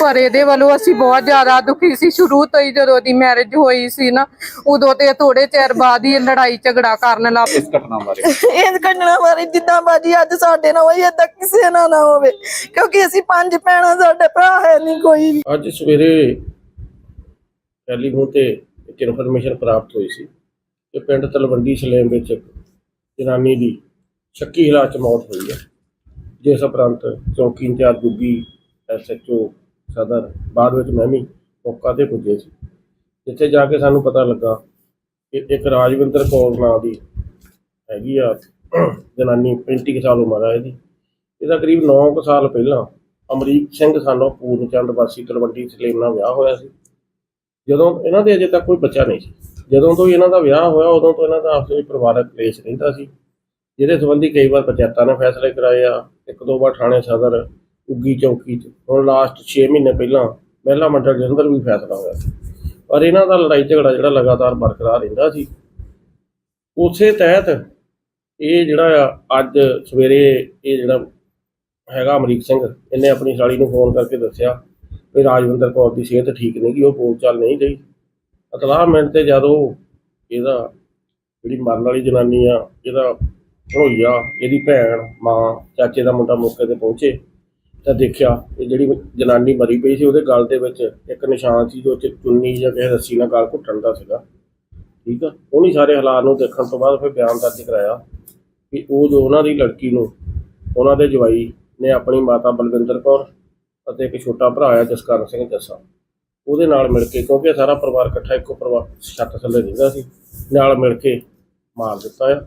ਪਰ ਇਹਦੇ ਵੱਲੋਂ ਅਸੀਂ ਬਹੁਤ ਜ਼ਿਆਦਾ ਦੁਖੀ ਸੀ। ਸ਼ੁਰੂ ਤੋਂ ਹੀ ਜਦੋਂ ਦੀ ਮੈਰਿਜ ਹੋਈ ਸੀ ਨਾ ਉਦੋਂ ਤੇ ਥੋੜੇ ਚਿਰ ਬਾਅਦ ਹੀ ਲੜਾਈ ਝਗੜਾ ਕਰਨ ਲੱਗ ਇਸ ਘਟਨਾ ਬਾਰੇ? ਇਸ ਘਟਨਾ ਬਾਰੇ ਜਿੱਦਾਂ ਬਾਜੀ ਅੱਜ ਸਾਡੇ ਨਾਲ ਹੋਈ ਏਦਾਂ ਕਿਸੇ ਨਾਲ ਨਾ ਹੋਵੇ। ਕਿਉਂਕਿ ਅਸੀਂ ਪੰਜ ਭੈਣਾਂ ਸਾਡੇ ਭਰਾ ਹੈ ਨਹੀਂ ਕੋਈ। ਵੀ ਅੱਜ ਸਵੇਰੇ ਟੈਲੀਫੋਨ ਤੇ ਇੱਕ ਇਨਫੋਰਮੇਸ਼ਨ ਪ੍ਰਾਪਤ ਹੋਈ ਸੀ ਕਿ ਪਿੰਡ ਤਲਵੰਡੀ ਸਲੇਮ ਵਿੱਚ ਇੱਕ ਜਨਾਨੀ ਦੀ ਸ਼ੱਕੀ ਹਾਲਾਤ 'ਚ ਮੌਤ ਹੋਈ ਹੈ। ਜਿਸ ਉਪਰੰਤ ਚੌਕੀ ਇੰਚਾਰਜ ਗੁੱਗੀ ਐਸਐਚਓ ਸਦਰ ਬਾਅਦ ਵਿੱਚ ਮੈਂ ਵੀ ਮੌਕਾ ਤੇ ਪੁੱਜੇ ਸੀ। ਜਿੱਥੇ ਜਾ ਕੇ ਸਾਨੂੰ ਪਤਾ ਲੱਗਾ ਕਿ ਇੱਕ ਰਾਜਵਿੰਦਰ ਕੌਰ ਨਾਂ ਦੀ ਹੈਗੀ ਆ, ਜਨਾਨੀ 35 ਕੁ ਸਾਲ ਉਮਰ ਆ ਇਹਦੀ। ਇਹਦਾ ਕਰੀਬ 9 ਕੁ ਸਾਲ ਪਹਿਲਾਂ ਅਮਰੀਕ ਸਿੰਘ ਸਾਨੂੰ ਪੂਰਨ ਚੰਦ ਵਾਸੀ ਤਲਵੰਡੀ ਸਲੇਮ ਨਾਲ ਵਿਆਹ ਹੋਇਆ ਸੀ। ਜਦੋਂ ਇਹਨਾਂ ਦੇ ਅਜੇ ਤੱਕ ਕੋਈ ਬੱਚਾ ਨਹੀਂ ਸੀ। ਜਦੋਂ ਤੋਂ ਹੀ ਇਹਨਾਂ ਦਾ ਵਿਆਹ ਹੋਇਆ, ਉਦੋਂ ਤੋਂ ਇਹਨਾਂ ਦਾ ਆਪਸ ਵਿੱਚ ਪਰਿਵਾਰਕ ਕਲੇਸ਼ ਰਹਿੰਦਾ ਸੀ। ਜਿਹਦੇ ਸੰਬੰਧੀ ਕਈ ਵਾਰ ਪੰਚਾਇਤਾਂ ਨੇ ਫੈਸਲੇ ਕਰਾਏ ਆ। ਇੱਕ ਦੋ ਵਾਰ ਥਾਣੇ ਸਦਰ, ਉੱਗੀ ਚੌਕੀ 'ਚ। ਹੁਣ ਲਾਸਟ 6 ਮਹੀਨੇ ਪਹਿਲਾਂ ਮਹਿਲਾ ਮੰਡਲ ਦੇ ਅੰਦਰ ਵੀ ਫੈਸਲਾ ਹੋਇਆ ਸੀ। ਪਰ ਇਹਨਾਂ ਦਾ ਲੜਾਈ ਝਗੜਾ ਜਿਹੜਾ ਲਗਾਤਾਰ ਬਰਕਰਾਰ ਰਹਿੰਦਾ ਸੀ। ਉਸੇ ਤਹਿਤ ਇਹ ਜਿਹੜਾ ਆ, ਅੱਜ ਸਵੇਰੇ ਇਹ ਜਿਹੜਾ ਹੈਗਾ ਅਮਰੀਕ ਸਿੰਘ, ਇਹਨੇ ਆਪਣੀ ਸਾਲੀ ਨੂੰ ਫੋਨ ਕਰਕੇ ਦੱਸਿਆ ਵੀ ਰਾਜਵਿੰਦਰ ਕੌਰ ਦੀ ਸਿਹਤ ਠੀਕ ਨਹੀਂ ਗੀ ਉਹ ਬੋਲ ਚਾਲ ਨਹੀਂ ਰਹੀ। ਅਤਲਾਹ ਮਿੰਟ ਤੇ ਜਦੋਂ ਇਹਦਾ ਜਿਹੜੀ ਮਰਨ ਵਾਲੀ ਜਨਾਨੀ ਆ, ਇਹਦਾ ਭਣੋਈਆ ਇਹਦੀ ਭੈਣ, ਮਾਂ, ਚਾਚੇ ਦਾ ਮੁੰਡਾ ਮੌਕੇ ਤੇ ਪਹੁੰਚੇ ਤਾਂ ਦੇਖਿਆ ਇਹ ਜਿਹੜੀ ਜਨਾਨੀ ਮਰੀ ਪਈ ਸੀ ਉਹਦੇ ਗਲ ਦੇ ਵਿੱਚ ਇੱਕ ਨਿਸ਼ਾਨ ਸੀ ਜੋ ਚ ਚੁੰਨੀ ਜਾਂ ਕਿਸੇ ਰੱਸੀ ਨਾਲ ਗਲ ਘੁੱਟਣ ਦਾ ਸੀਗਾ। ਠੀਕ ਆ? ਉਹਨੀ ਸਾਰੇ ਹਾਲਾਤ ਨੂੰ ਦੇਖਣ ਤੋਂ ਬਾਅਦ ਫਿਰ ਬਿਆਨ ਦਰਜ ਕਰਾਇਆ ਕਿ ਉਹ ਜੋ ਉਹਨਾਂ ਦੀ ਲੜਕੀ ਨੂੰ, ਉਹਨਾਂ ਦੇ ਜਵਾਈ ਨੇ ਆਪਣੀ ਮਾਤਾ ਬਲਵਿੰਦਰ ਕੌਰ ਅਤੇ ਇੱਕ ਛੋਟਾ ਭਰਾ ਆ ਜਸਕਰਨ ਸਿੰਘ ਜੱਸਾ। ਉਹਦੇ ਨਾਲ ਮਿਲ ਕੇ ਕਿਉਂਕਿ ਇਹ ਸਾਰਾ ਪਰਿਵਾਰ ਇਕੱਠਾ ਇੱਕੋ ਪਰਿਵਾਰ ਛੱਤ ਥੱਲੇ ਰਹਿੰਦਾ ਸੀ, ਨਾਲ ਮਿਲ ਕੇ ਮਾਰ ਦਿੱਤਾ ਆ।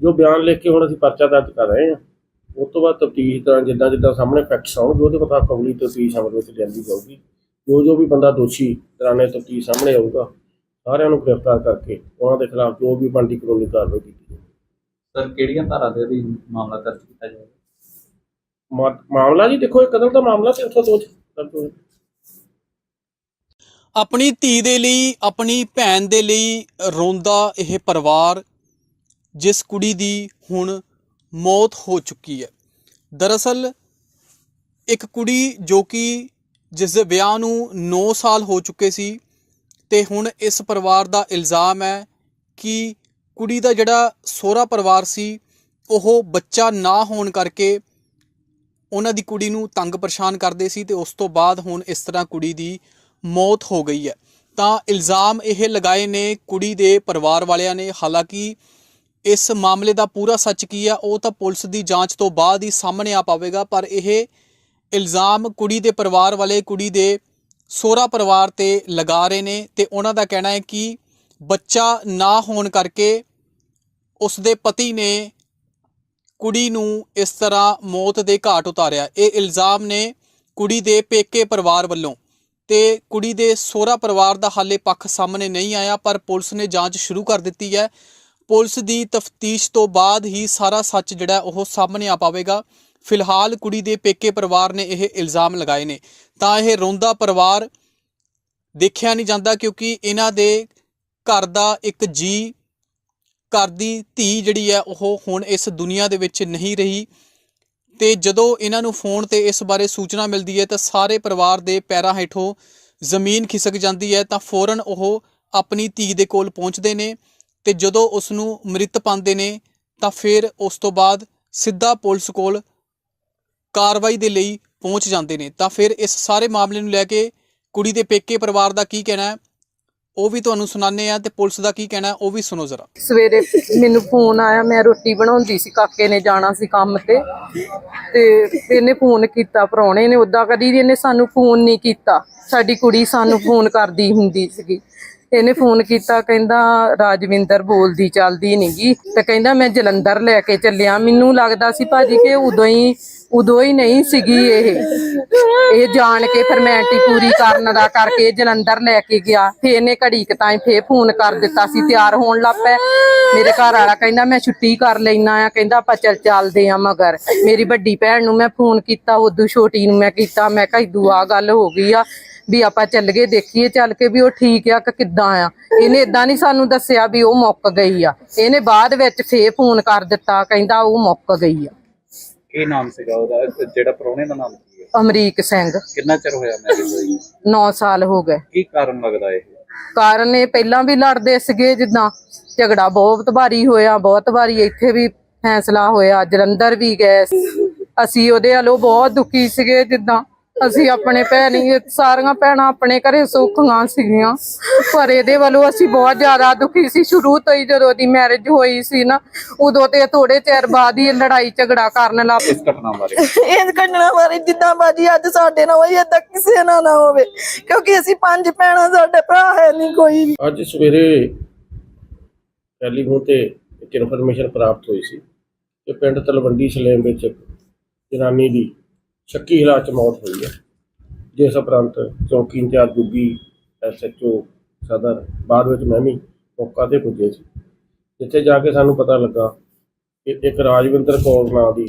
ਜੋ ਬਿਆਨ ਲਿਖ ਕੇ ਹੁਣ ਅਸੀਂ ਪਰਚਾ ਦਰਜ ਕਰ ਰਹੇ ਹਾਂ ਉਸ ਤੋਂ ਬਾਅਦ ਤਫਤੀਸ਼ ਤਰ੍ਹਾਂ ਜਿੱਦਾਂ ਜਿੱਦਾਂ ਸਾਹਮਣੇ ਫੈਕਟਸ ਆਉਣਗੇ ਉਹਦੇ ਮੁਤਾਬਕ ਅਗਲੀ ਤਫਤੀਸ਼ ਅਮਲ ਵਿੱਚ ਲਿਆਂਦੀ ਜਾਊਗੀ। ਜੋ ਜੋ ਵੀ ਬੰਦਾ ਦੋਸ਼ੀ ਦੌਰਾਨੇ ਤਫਤੀਸ਼ ਸਾਹਮਣੇ ਆਊਗਾ ਸਾਰਿਆਂ ਨੂੰ ਗ੍ਰਿਫਤਾਰ ਕਰਕੇ ਉਹਨਾਂ ਦੇ ਖਿਲਾਫ ਜੋ ਵੀ ਬਣਦੀ ਕਾਨੂੰਨੀ ਕਾਰਵਾਈ ਕੀਤੀ ਜਾਊਗੀ। ਸਰ ਕਿਹੜੀਆਂ ਧਾਰਾ ਦੇ ਅਧੀਨ ਮਾਮਲਾ ਦਰਜ ਕੀਤਾ ਜਾਏਗਾ ਮਾਮਲਾ ਜੀ ਦੇਖੋ ਇਹ ਕਤਲ ਦਾ ਮਾਮਲਾ ਤੇ ਉੱਥੋਂ ਦੋਸ਼ ਦਰਜ ਹੋਇਆ। ਆਪਣੀ ਧੀ ਦੇ ਲਈ ਆਪਣੀ ਭੈਣ ਦੇ ਲਈ ਰੋਂਦਾ ਇਹ ਪਰਿਵਾਰ ਜਿਸ ਕੁੜੀ ਦੀ ਹੁਣ ਮੌਤ ਹੋ ਚੁੱਕੀ ਹੈ। ਦਰਅਸਲ, ਇੱਕ ਕੁੜੀ ਜੋ ਕਿ ਜਿਸ ਦੇ ਵਿਆਹ ਨੂੰ 9 ਸਾਲ ਹੋ ਚੁੱਕੇ ਸੀ ਤੇ ਹੁਣ ਇਸ ਪਰਿਵਾਰ ਦਾ ਇਲਜ਼ਾਮ ਹੈ ਕਿ ਕੁੜੀ ਦਾ ਜਿਹੜਾ ਸੋਹਰਾ ਪਰਿਵਾਰ ਸੀ, ਉਹ ਬੱਚਾ ਨਾ ਹੋਣ ਕਰਕੇ ਉਹਨਾਂ ਦੀ ਕੁੜੀ ਨੂੰ ਤੰਗ ਪਰੇਸ਼ਾਨ ਕਰਦੇ ਸੀ ਤੇ ਉਸ ਤੋਂ ਬਾਅਦ ਹੁਣ ਇਸ ਤਰ੍ਹਾਂ ਕੁੜੀ ਦੀ ਮੌਤ ਹੋ ਗਈ ਹੈ। ਤਾਂ ਇਲਜ਼ਾਮ ਇਹ ਲਗਾਏ ਨੇ ਕੁੜੀ ਦੇ ਪਰਿਵਾਰ ਵਾਲਿਆਂ ਨੇ, ਹਾਲਾਂਕਿ ਇਸ ਮਾਮਲੇ ਦਾ ਪੂਰਾ ਸੱਚ ਕੀ ਆ, ਉਹ ਤਾਂ ਪੁਲਿਸ ਦੀ ਜਾਂਚ ਤੋਂ ਬਾਅਦ ਹੀ ਸਾਹਮਣੇ ਆ ਪਾਵੇਗਾ, ਪਰ ਇਹ ਇਲਜ਼ਾਮ ਕੁੜੀ ਦੇ ਪਰਿਵਾਰ ਵਾਲੇ, ਕੁੜੀ ਦੇ ਸੋਹਰਾ ਪਰਿਵਾਰ ਤੇ ਲਗਾ ਰਹੇ ਨੇ ਤੇ ਉਹਨਾਂ ਦਾ ਕਹਿਣਾ ਹੈ ਕਿ ਬੱਚਾ ਨਾ ਹੋਣ ਕਰਕੇ ਉਸ ਦੇ ਪਤੀ ਨੇ ਕੁੜੀ ਨੂੰ ਇਸ ਤਰ੍ਹਾਂ ਮੌਤ ਦੇ ਘਾਟ ਉਤਾਰਿਆ। ਇਹ ਇਲਜ਼ਾਮ ਨੇ ਕੁੜੀ ਦੇ ਪੇਕੇ ਪਰਿਵਾਰ ਵੱਲੋਂ ਤੇ ਕੁੜੀ ਦੇ ਸੋਹਰਾ ਪਰਿਵਾਰ ਦਾ ਹਾਲੇ ਪੱਖ ਸਾਹਮਣੇ ਨਹੀਂ ਆਇਆ, ਪਰ ਪੁਲਿਸ ਨੇ ਜਾਂਚ ਸ਼ੁਰੂ ਕਰ ਦਿੱਤੀ ਹੈ। ਪੁਲਿਸ ਦੀ ਤਫਤੀਸ਼ ਤੋਂ ਬਾਅਦ ਹੀ ਸਾਰਾ ਸੱਚ ਜਿਹੜਾ ਉਹ ਸਾਹਮਣੇ ਆ ਪਾਵੇਗਾ। ਫਿਲਹਾਲ ਕੁੜੀ ਦੇ ਪੇਕੇ ਪਰਿਵਾਰ ਨੇ ਇਹ ਇਲਜ਼ਾਮ ਲਗਾਏ ਨੇ। ਤਾਂ ਇਹ ਰੋਂਦਾ ਪਰਿਵਾਰ ਦੇਖਿਆ ਨਹੀਂ ਜਾਂਦਾ ਕਿਉਂਕਿ ਇਹਨਾਂ ਦੇ ਘਰ ਦਾ ਇੱਕ ਜੀ, ਘਰ ਦੀ ਧੀ ਜਿਹੜੀ ਹੈ ਉਹ ਹੁਣ ਇਸ ਦੁਨੀਆ ਦੇ ਵਿੱਚ ਨਹੀਂ ਰਹੀ। ਤੇ ਜਦੋਂ ਇਹਨਾਂ ਨੂੰ ਫੋਨ ਤੇ ਇਸ ਬਾਰੇ ਸੂਚਨਾ ਮਿਲਦੀ ਹੈ ਤਾਂ ਸਾਰੇ ਪਰਿਵਾਰ ਦੇ ਪੈਰਾਂ ਹੇਠੋਂ ਜ਼ਮੀਨ ਖਿਸਕ ਜਾਂਦੀ ਹੈ ਤਾਂ ਫੌਰਨ ਉਹ ਆਪਣੀ ਧੀ ਦੇ ਕੋਲ ਪਹੁੰਚਦੇ ਨੇ। ਤੇ ਜਦੋਂ ਉਸ ਨੂੰ ਮ੍ਰਿਤ ਪਾਉਂਦੇ ਨੇ, ਤਾਂ ਫਿਰ ਉਸ ਤੋਂ ਬਾਅਦ ਸਿੱਧਾ ਪੁਲਿਸ ਕੋਲ ਕਾਰਵਾਈ ਦੇ ਲਈ ਪਹੁੰਚ ਜਾਂਦੇ ਨੇ। ਤਾਂ ਫਿਰ ਇਸ ਸਾਰੇ ਮਾਮਲੇ ਨੂੰ ਲੈ ਕੇ ਕੁੜੀ ਦੇ ਪੇਕੇ ਪਰਿਵਾਰ ਦਾ ਕੀ ਕਹਿਣਾ ਹੈ, ਉਹ ਵੀ ਤੁਹਾਨੂੰ ਸੁਣਾਉਂਦੇ ਆ ਤੇ ਪੁਲਿਸ ਦਾ ਕੀ ਕਹਿਣਾ ਉਹ ਵੀ ਸੁਣੋ ਜ਼ਰਾ। ਸਵੇਰੇ ਮੈਨੂੰ ਫੋਨ ਆਇਆ, ਮੈਂ ਰੋਟੀ ਬਣਾਉਂਦੀ ਸੀ, ਕਾਕੇ ਨੇ ਜਾਣਾ ਸੀ ਕੰਮ ਤੇ। ਤੇ ਇਹਨੇ ਫੋਨ ਕੀਤਾ, ਪ੍ਰਾਹੁਣੇ ਨੇ ਉਦਾਂ ਕਦੀ ਵੀ ਇਹਨੇ ਸਾਨੂੰ ਫੋਨ ਨਹੀਂ ਕੀਤਾ। ਸਾਡੀ ਕੁੜੀ ਸਾਨੂੰ ਫੋਨ ਕਰਦੀ ਹੁੰਦੀ ਸੀਗੀ। ਇਹਨੇ ਫੋਨ ਕੀਤਾ, ਕਹਿੰਦਾ ਰਾਜਵਿੰਦਰ ਬੋਲਦੀ ਚੱਲਦੀ ਨਹੀਂਗੀ ਤੇ ਕਹਿੰਦਾ ਮੈਂ ਜਲੰਧਰ ਲੈ ਕੇ ਚੱਲਿਆ। ਮੈਨੂੰ ਲੱਗਦਾ ਸੀ ਭਾਜੀ ਕਿ ਉਦੋਂ ਹੀ ਉਦੋਂ ਹੀ ਨਹੀਂ ਸੀਗੀ ਇਹ। ਇਹ ਜਾਣ ਕੇ ਫਰਮੈਲਿਟੀ ਪੂਰੀ ਕਰਨ ਦਾ ਕਰਕੇ ਜਲੰਧਰ ਲੈ ਕੇ ਗਿਆ। ਫੇਰ ਇਹਨੇ ਘੜੀ ਕੁ ਤਾਈਂ ਫੇਰ ਫੋਨ ਕਰ ਦਿੱਤਾ ਸੀ, ਤਿਆਰ ਹੋਣ ਲੱਗ ਪਏ ਮੇਰੇ ਘਰ ਵਾਲਾ ਕਹਿੰਦਾ, ਮੈਂ ਛੁੱਟੀ ਕਰ ਲੈਣਾ ਆ। ਕਹਿੰਦਾ, ਆਪਾਂ ਚੱਲ ਚੱਲਦੇ ਆ ਮਗਰ। ਮੇਰੀ ਵੱਡੀ ਭੈਣ ਨੂੰ ਮੈਂ ਫੋਨ ਕੀਤਾ, ਉਦੋਂ ਛੋਟੀ ਨੂੰ ਮੈਂ ਕੀਤਾ। ਮੈਂ ਕਿਹਾ ਇਦੂ ਆ ਗੱਲ ਹੋ ਗਈ ਆ। ਵੀ ਆਪਾਂ ਚੱਲ ਗਏ ਦੇਖੀਏ ਚੱਲ ਕੇ ਵੀ ਉਹ ਠੀਕ ਆ ਕਿ ਕਿੱਦਾਂ ਆ। ਇਹਨੇ ਇਦਾਂ ਨਹੀਂ ਸਾਨੂੰ ਦੱਸਿਆ ਵੀ ਉਹ ਮੁੱਕ ਗਈ ਆ। ਇਹਨੇ ਬਾਅਦ ਵਿੱਚ ਫੇਰ ਫੋਨ ਕਰ ਦਿੱਤਾ ਕਹਿੰਦਾ ਉਹ ਮੁੱਕ ਗਈ ਆ। ਕੀ ਨਾਮ ਸੀਗਾ ਉਹਦਾ? ਜਿਹੜਾ ਪ੍ਰਾਹੁਣੇ ਦਾ ਨਾਮ ਕੀ ਹੈ ਅਮਰੀਕ ਸਿੰਘ। ਕਿੰਨਾ ਚਿਰ ਹੋਇਆ ਮੈਰਿਜ ਹੋਈ? 9 ਸਾਲ ਹੋ ਗਏ। ਕੀ ਕਾਰਨ ਲੱਗਦਾ ਇਹ? ਕਾਰਨ ਇਹ ਪਹਿਲਾਂ ਵੀ ਲੜਦੇ ਸੀਗੇ ਜਿੱਦਾਂ ਝਗੜਾ ਬਹੁਤ ਵਾਰੀ ਹੋਇਆ ਬਹੁਤ ਵਾਰੀ ਇੱਥੇ ਵੀ ਫੈਸਲਾ ਹੋਇਆ ਜਲੰਧਰ ਵੀ ਗਏ। ਅਸੀਂ ਉਹਦੇ ਵੱਲੋਂ ਬਹੁਤ ਦੁਖੀ ਸੀਗੇ ਜਿੱਦਾਂ। ਅਸੀਂ ਆਪਣੇ ਭੈਣੀ ਸਾਰੀਆਂ ਭੈਣਾਂ ਆਪਣੇ ਘਰੇ ਸੁੱਖੀਆਂ ਸੀਗੀਆਂ। ਪਰ ਇਹਦੇ ਵੱਲੋਂ ਅਸੀਂ ਬਹੁਤ ਜ਼ਿਆਦਾ ਦੁਖੀ ਸੀ। ਸ਼ੁਰੂ ਤੋਂ ਹੀ ਜਦੋਂ ਦੀ ਮੈਰਿਜ ਹੋਈ ਸੀ ਨਾ ਉਦੋਂ ਤੇ ਥੋੜੇ ਚਿਰ ਬਾਅਦ ਹੀ ਲੜਾਈ ਝਗੜਾ ਕਰਨ ਲੱਗ ਇਸ ਘਟਨਾ ਬਾਰੇ। ਇਹ ਘਟਨਾ ਬਾਰੇ ਜਿੱਦਾਂ ਬਾਜੀ ਅੱਜ ਸਾਡੇ ਨਾਲ ਹੋਈ ਏਦਾਂ ਕਿਸੇ ਨਾਲ ਨਾ ਹੋਵੇ। ਕਿਉਂਕਿ ਅਸੀਂ ਪੰਜ ਭੈਣਾਂ ਸਾਡੇ ਭਰਾ ਹੈ ਨਹੀਂ ਕੋਈ ਵੀ। ਅੱਜ ਸਵੇਰੇ ਟੈਲੀਫੋਨ ਤੇ ਇੱਕ ਇਨਫੋਰਮੇਸ਼ਨ ਪ੍ਰਾਪਤ ਹੋਈ ਸੀ ਕਿ ਪਿੰਡ ਤਲਵੰਡੀ ਸਲੇਮ ਵਿੱਚ ਇੱਕ ਜਨਾਨੀ ਦੀ ਸ਼ੱਕੀ ਹਾਲਾਤ 'ਚ ਮੌਤ ਹੋਈ ਹੈ। ਜਿਸ ਉਪਰੰਤ ਚੌਕੀ ਇੰਚਾਰਜ ਗੁੱਗੀ ਐਸਐਚਓ ਸਦਰ, ਬਾਅਦ ਵਿੱਚ ਮੈਂ ਵੀ ਮੌਕਾ ਤੇ ਪੁੱਜੇ ਸੀ। ਜਿੱਥੇ ਜਾ ਕੇ ਸਾਨੂੰ ਪਤਾ ਲੱਗਾ ਕਿ ਇੱਕ ਰਾਜਵਿੰਦਰ ਕੌਰ ਨਾਂ ਦੀ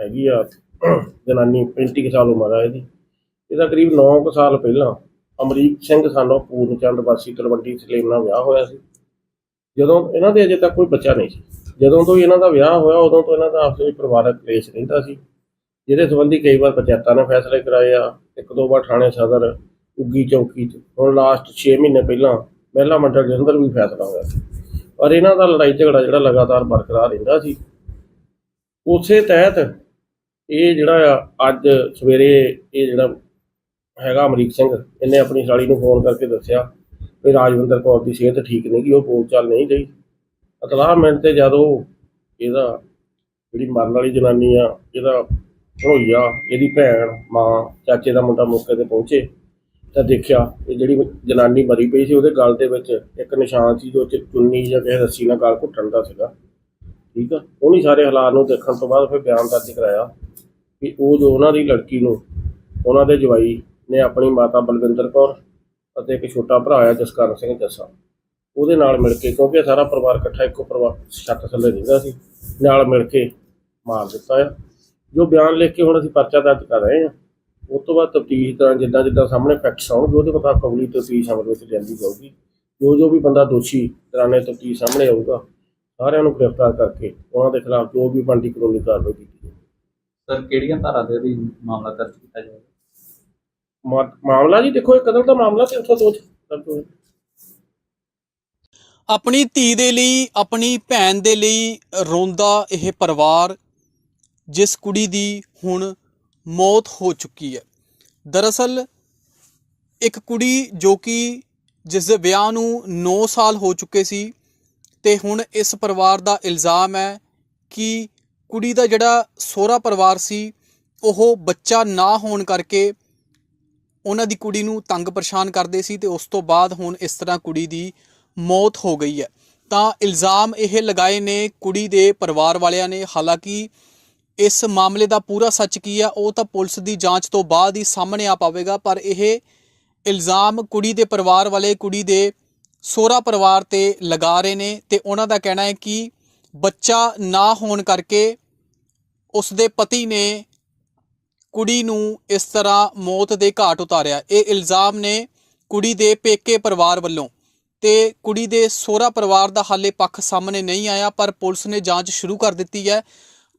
ਹੈਗੀ ਆ, ਜਨਾਨੀ 35 ਕੁ ਸਾਲ ਉਮਰ ਆ ਇਹਦੀ। ਇਹਦਾ ਕਰੀਬ 9 ਕੁ ਸਾਲ ਪਹਿਲਾਂ ਅਮਰੀਕ ਸਿੰਘ ਸਾਨੂੰ ਪੂਰਨ ਚੰਦ ਵਾਸੀ ਤਲਵੰਡੀ ਸਲੇਮ ਨਾਲ ਵਿਆਹ ਹੋਇਆ ਸੀ। ਜਦੋਂ ਇਹਨਾਂ ਦੇ ਅਜੇ ਤੱਕ ਕੋਈ ਬੱਚਾ ਨਹੀਂ ਸੀ। ਜਦੋਂ ਤੋਂ ਹੀ ਇਹਨਾਂ ਦਾ ਵਿਆਹ ਹੋਇਆ, ਉਦੋਂ ਤੋਂ ਇਹਨਾਂ ਦਾ ਆਪਸ ਵਿੱਚ ਪਰਿਵਾਰਕ ਕਲੇਸ਼ ਰਹਿੰਦਾ ਸੀ। ਜਿਹਦੇ ਸੰਬੰਧੀ ਕਈ ਵਾਰ ਪੰਚਾਇਤਾਂ ਨੇ ਫੈਸਲੇ ਕਰਾਏ ਆ, ਇੱਕ ਦੋ ਵਾਰ ਥਾਣੇ ਸਦਰ, ਉੱਗੀ ਚੌਕੀ 'ਚ। ਹੁਣ ਲਾਸਟ 6 ਮਹੀਨੇ ਪਹਿਲਾਂ ਮਹਿਲਾ ਮੰਡਲ ਦੇ ਅੰਦਰ ਵੀ ਫੈਸਲਾ ਹੋਇਆ ਸੀ। ਪਰ ਇਹਨਾਂ ਦਾ ਲੜਾਈ ਝਗੜਾ ਜਿਹੜਾ ਲਗਾਤਾਰ ਬਰਕਰਾਰ ਰਹਿੰਦਾ ਸੀ। ਉਸੇ ਤਹਿਤ ਇਹ ਜਿਹੜਾ ਆ, ਅੱਜ ਸਵੇਰੇ ਇਹ ਜਿਹੜਾ ਹੈਗਾ ਅਮਰੀਕ ਸਿੰਘ, ਇਹਨੇ ਆਪਣੀ ਸਾਲੀ ਨੂੰ ਫੋਨ ਕਰਕੇ ਦੱਸਿਆ ਵੀ ਰਾਜਵਿੰਦਰ ਕੌਰ ਦੀ ਸਿਹਤ ਠੀਕ ਨਹੀਂ ਗੀ, ਉਹ ਬੋਲ ਚਾਲ ਨਹੀਂ ਰਹੀ। ਅਤਲਾਹ ਮਿੰਟ ਤੇ ਜਦੋਂ ਇਹਦਾ ਜਿਹੜੀ ਮਰਨ ਵਾਲੀ ਜਨਾਨੀ ਆ, ਇਹਦਾ ਭਣੋਈਆ ਇਹਦੀ ਭੈਣ, ਮਾਂ, ਚਾਚੇ ਦਾ ਮੁੰਡਾ ਮੌਕੇ ਤੇ ਪਹੁੰਚੇ ਤਾਂ ਦੇਖਿਆ ਇਹ ਜਿਹੜੀ ਜਨਾਨੀ ਮਰੀ ਪਈ ਸੀ ਉਹਦੇ ਗਲ ਦੇ ਵਿੱਚ ਇੱਕ ਨਿਸ਼ਾਨ ਸੀ ਜੋ ਚ ਚੁੰਨੀ ਜਾਂ ਕਿਸੇ ਰੱਸੀ ਨਾਲ ਗਲ ਘੁੱਟਣ ਦਾ ਸੀਗਾ। ਠੀਕ ਆ? ਉਹਨੇ ਸਾਰੇ ਹਾਲਾਤ ਨੂੰ ਦੇਖਣ ਤੋਂ ਬਾਅਦ ਫਿਰ ਬਿਆਨ ਦਰਜ ਕਰਾਇਆ ਕਿ ਉਹ ਜੋ ਉਹਨਾਂ ਦੀ ਲੜਕੀ ਨੂੰ ਉਹਨਾਂ ਦੇ ਜਵਾਈ ਨੇ ਆਪਣੀ ਮਾਤਾ ਬਲਵਿੰਦਰ ਕੌਰ ਅਤੇ ਇੱਕ ਛੋਟਾ ਭਰਾ ਆ ਜਸਕਰਨ ਸਿੰਘ ਜੱਸਾ। ਉਹਦੇ ਨਾਲ ਮਿਲ ਕੇ ਕਿਉਂਕਿ ਇਹ ਸਾਰਾ ਪਰਿਵਾਰ ਇਕੱਠਾ ਇੱਕੋ ਪਰਿਵਾਰ ਛੱਤ ਥੱਲੇ ਰਹਿੰਦਾ ਸੀ, ਨਾਲ ਮਿਲ ਕੇ ਮਾਰ ਦਿੱਤਾ ਆ। ਜੋ ਬਿਆਨ ਲਿਖ ਕੇ ਹੁਣ ਅਸੀਂ ਪਰਚਾ ਦਰਜ ਕਰ ਰਹੇ ਹਾਂ ਉਸ ਤੋਂ ਬਾਅਦ ਤਫਤੀਸ਼ ਦਾ ਜਿੱਦਾਂ ਜਿੱਦਾਂ ਸਾਹਮਣੇ ਫੈਕਟਸ ਆਉਣਗੇ ਉਹਦੇ ਮੁਤਾਬਕ ਅਗਲੀ ਤਫਤੀਸ਼ ਅਮਲ ਵਿੱਚ ਲਿਆਂਦੀ ਜਾਊਗੀ। ਜੋ ਜੋ ਵੀ ਬੰਦਾ ਦੋਸ਼ੀ ਦੌਰਾਨੇ ਤਫਤੀਸ਼ ਸਾਹਮਣੇ ਆਊਗਾ ਸਾਰਿਆਂ ਨੂੰ ਗ੍ਰਿਫਤਾਰ ਕਰਕੇ ਉਹਨਾਂ ਦੇ ਖਿਲਾਫ ਜੋ ਵੀ ਬਣਦੀ ਕਾਨੂੰਨੀ ਕਾਰਵਾਈ ਕੀਤੀ ਜਾਊਗੀ। ਸਰ ਕਿਹੜੀਆਂ ਧਾਰਾ ਦੇ ਅਧੀਨ ਮਾਮਲਾ ਦਰਜ ਕੀਤਾ ਜਾਏਗਾ ਮਾਮਲਾ ਜੀ ਦੇਖੋ ਇਹ ਕਤਲ ਦਾ ਮਾਮਲਾ ਤੇ ਉੱਥੋਂ ਦੋ ਦਰਜ ਹੋਇਆ ਆਪਣੀ ਧੀ ਦੇ ਲਈ ਆਪਣੀ ਭੈਣ ਦੇ ਲਈ ਰੋਂਦਾ ਇਹ ਪਰਿਵਾਰ ਜਿਸ ਕੁੜੀ ਦੀ ਹੁਣ ਮੌਤ ਹੋ ਚੁੱਕੀ ਹੈ। ਦਰਅਸਲ, ਇੱਕ ਕੁੜੀ ਜੋ ਕਿ ਜਿਸ ਦੇ ਵਿਆਹ ਨੂੰ 9 ਸਾਲ ਹੋ ਚੁੱਕੇ ਸੀ ਤੇ ਹੁਣ ਇਸ ਪਰਿਵਾਰ ਦਾ ਇਲਜ਼ਾਮ ਹੈ ਕਿ ਕੁੜੀ ਦਾ ਜਿਹੜਾ ਸਹੁਰਾ ਪਰਿਵਾਰ ਸੀ, ਉਹ ਬੱਚਾ ਨਾ ਹੋਣ ਕਰਕੇ ਉਹਨਾਂ ਦੀ ਕੁੜੀ ਨੂੰ ਤੰਗ ਪਰੇਸ਼ਾਨ ਕਰਦੇ ਸੀ ਤੇ ਉਸ ਤੋਂ ਬਾਅਦ ਹੁਣ ਇਸ ਤਰ੍ਹਾਂ ਕੁੜੀ ਦੀ ਮੌਤ ਹੋ ਗਈ ਹੈ। ਤਾਂ ਇਲਜ਼ਾਮ ਇਹ ਲਗਾਏ ਨੇ ਕੁੜੀ ਦੇ ਪਰਿਵਾਰ ਵਾਲਿਆਂ ਨੇ, ਹਾਲਾਂਕਿ ਇਸ ਮਾਮਲੇ ਦਾ ਪੂਰਾ ਸੱਚ ਕੀ ਹੈ ਉਹ ਤਾਂ ਪੁਲਿਸ ਦੀ ਜਾਂਚ ਤੋਂ ਬਾਅਦ ਹੀ ਸਾਹਮਣੇ ਆ ਪਾਵੇਗਾ, ਪਰ ਇਹ ਇਲਜ਼ਾਮ ਕੁੜੀ ਦੇ ਪਰਿਵਾਰ ਵਾਲੇ, ਕੁੜੀ ਦੇ ਸਹੁਰਾ ਪਰਿਵਾਰ ਤੇ ਲਗਾ ਰਹੇ ਨੇ ਤੇ ਉਹਨਾਂ ਦਾ ਕਹਿਣਾ ਹੈ ਕਿ ਬੱਚਾ ਨਾ ਹੋਣ ਕਰਕੇ ਉਸ ਦੇ ਪਤੀ ਨੇ ਕੁੜੀ ਨੂੰ ਇਸ ਤਰ੍ਹਾਂ ਮੌਤ ਦੇ ਘਾਟ ਉਤਾਰਿਆ। ਇਹ ਇਲਜ਼ਾਮ ਨੇ ਕੁੜੀ ਦੇ ਪੇਕੇ ਪਰਿਵਾਰ ਵੱਲੋਂ ਤੇ ਕੁੜੀ ਦੇ ਸਹੁਰਾ ਪਰਿਵਾਰ ਦਾ ਹਾਲੇ ਪੱਖ ਸਾਹਮਣੇ ਨਹੀਂ ਆਇਆ, ਪਰ ਪੁਲਿਸ ਨੇ ਜਾਂਚ ਸ਼ੁਰੂ ਕਰ ਦਿੱਤੀ ਹੈ।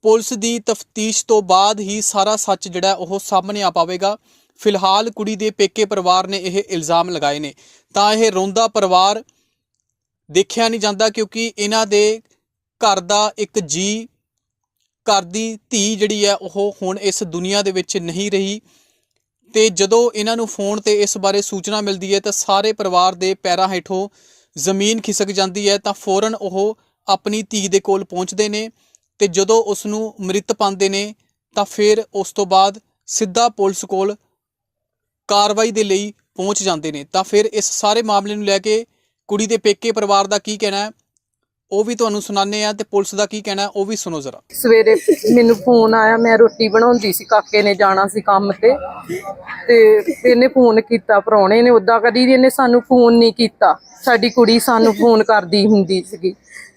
ਪੁਲਿਸ ਦੀ ਤਫਤੀਸ਼ ਤੋਂ ਬਾਅਦ ਹੀ ਸਾਰਾ ਸੱਚ ਜਿਹੜਾ ਉਹ ਸਾਹਮਣੇ ਆ ਪਾਵੇਗਾ। ਫਿਲਹਾਲ ਕੁੜੀ ਦੇ ਪੇਕੇ ਪਰਿਵਾਰ ਨੇ ਇਹ ਇਲਜ਼ਾਮ ਲਗਾਏ ਨੇ। ਤਾਂ ਇਹ ਰੋਂਦਾ ਪਰਿਵਾਰ ਦੇਖਿਆ ਨਹੀਂ ਜਾਂਦਾ ਕਿਉਂਕਿ ਇਹਨਾਂ ਦੇ ਘਰ ਦਾ ਇੱਕ ਜੀ, ਘਰ ਦੀ ਧੀ ਜਿਹੜੀ ਹੈ ਉਹ ਹੁਣ ਇਸ ਦੁਨੀਆ ਦੇ ਵਿੱਚ ਨਹੀਂ ਰਹੀ। ਤੇ ਜਦੋਂ ਇਹਨਾਂ ਨੂੰ ਫੋਨ ਤੇ ਇਸ ਬਾਰੇ ਸੂਚਨਾ ਮਿਲਦੀ ਹੈ ਤਾਂ ਸਾਰੇ ਪਰਿਵਾਰ ਦੇ ਪੈਰਾਂ ਹੇਠੋਂ ਜ਼ਮੀਨ ਖਿਸਕ ਜਾਂਦੀ ਹੈ ਤਾਂ ਫੌਰਨ ਉਹ ਆਪਣੀ ਧੀ ਦੇ ਕੋਲ ਪਹੁੰਚਦੇ ਨੇ। ਤੇ ਜਦੋਂ ਉਸ ਨੂੰ ਮ੍ਰਿਤ ਪਾਉਂਦੇ ਨੇ, ਤਾਂ ਫਿਰ ਉਸ ਤੋਂ ਬਾਅਦ ਸਿੱਧਾ ਪੁਲਿਸ ਕੋਲ ਕਾਰਵਾਈ ਦੇ ਲਈ ਪਹੁੰਚ ਜਾਂਦੇ ਨੇ। ਤਾਂ ਫਿਰ ਇਸ ਸਾਰੇ ਮਾਮਲੇ ਨੂੰ ਲੈ ਕੇ ਕੁੜੀ ਦੇ ਪੇਕੇ ਪਰਿਵਾਰ ਦਾ ਕੀ ਕਹਿਣਾ ਹੈ, ਉਹ ਵੀ ਤੁਹਾਨੂੰ ਸੁਣਾਉਂਦੇ ਆ ਤੇ ਪੁਲਿਸ ਦਾ ਕੀ ਕਹਿਣਾ ਹੈ, ਉਹ ਵੀ ਸੁਣੋ ਜ਼ਰਾ। ਸਵੇਰੇ ਮੈਨੂੰ ਫੋਨ ਆਇਆ, ਮੈਂ ਰੋਟੀ ਬਣਾਉਂਦੀ ਸੀ, ਕਾਕੇ ਨੇ ਜਾਣਾ ਸੀ ਕੰਮ ਤੇ। ਤੇ ਇਹਨੇ ਫੋਨ ਕੀਤਾ, ਪ੍ਰਾਹੁਣੇ ਨੇ ਉਦਾਂ ਕਦੀ ਇਹਨੇ ਸਾਨੂੰ ਫੋਨ ਨਹੀਂ ਕੀਤਾ। ਸਾਡੀ ਕੁੜੀ ਸਾਨੂੰ ਫੋਨ ਕਰਦੀ ਹੁੰਦੀ ਸੀਗੀ।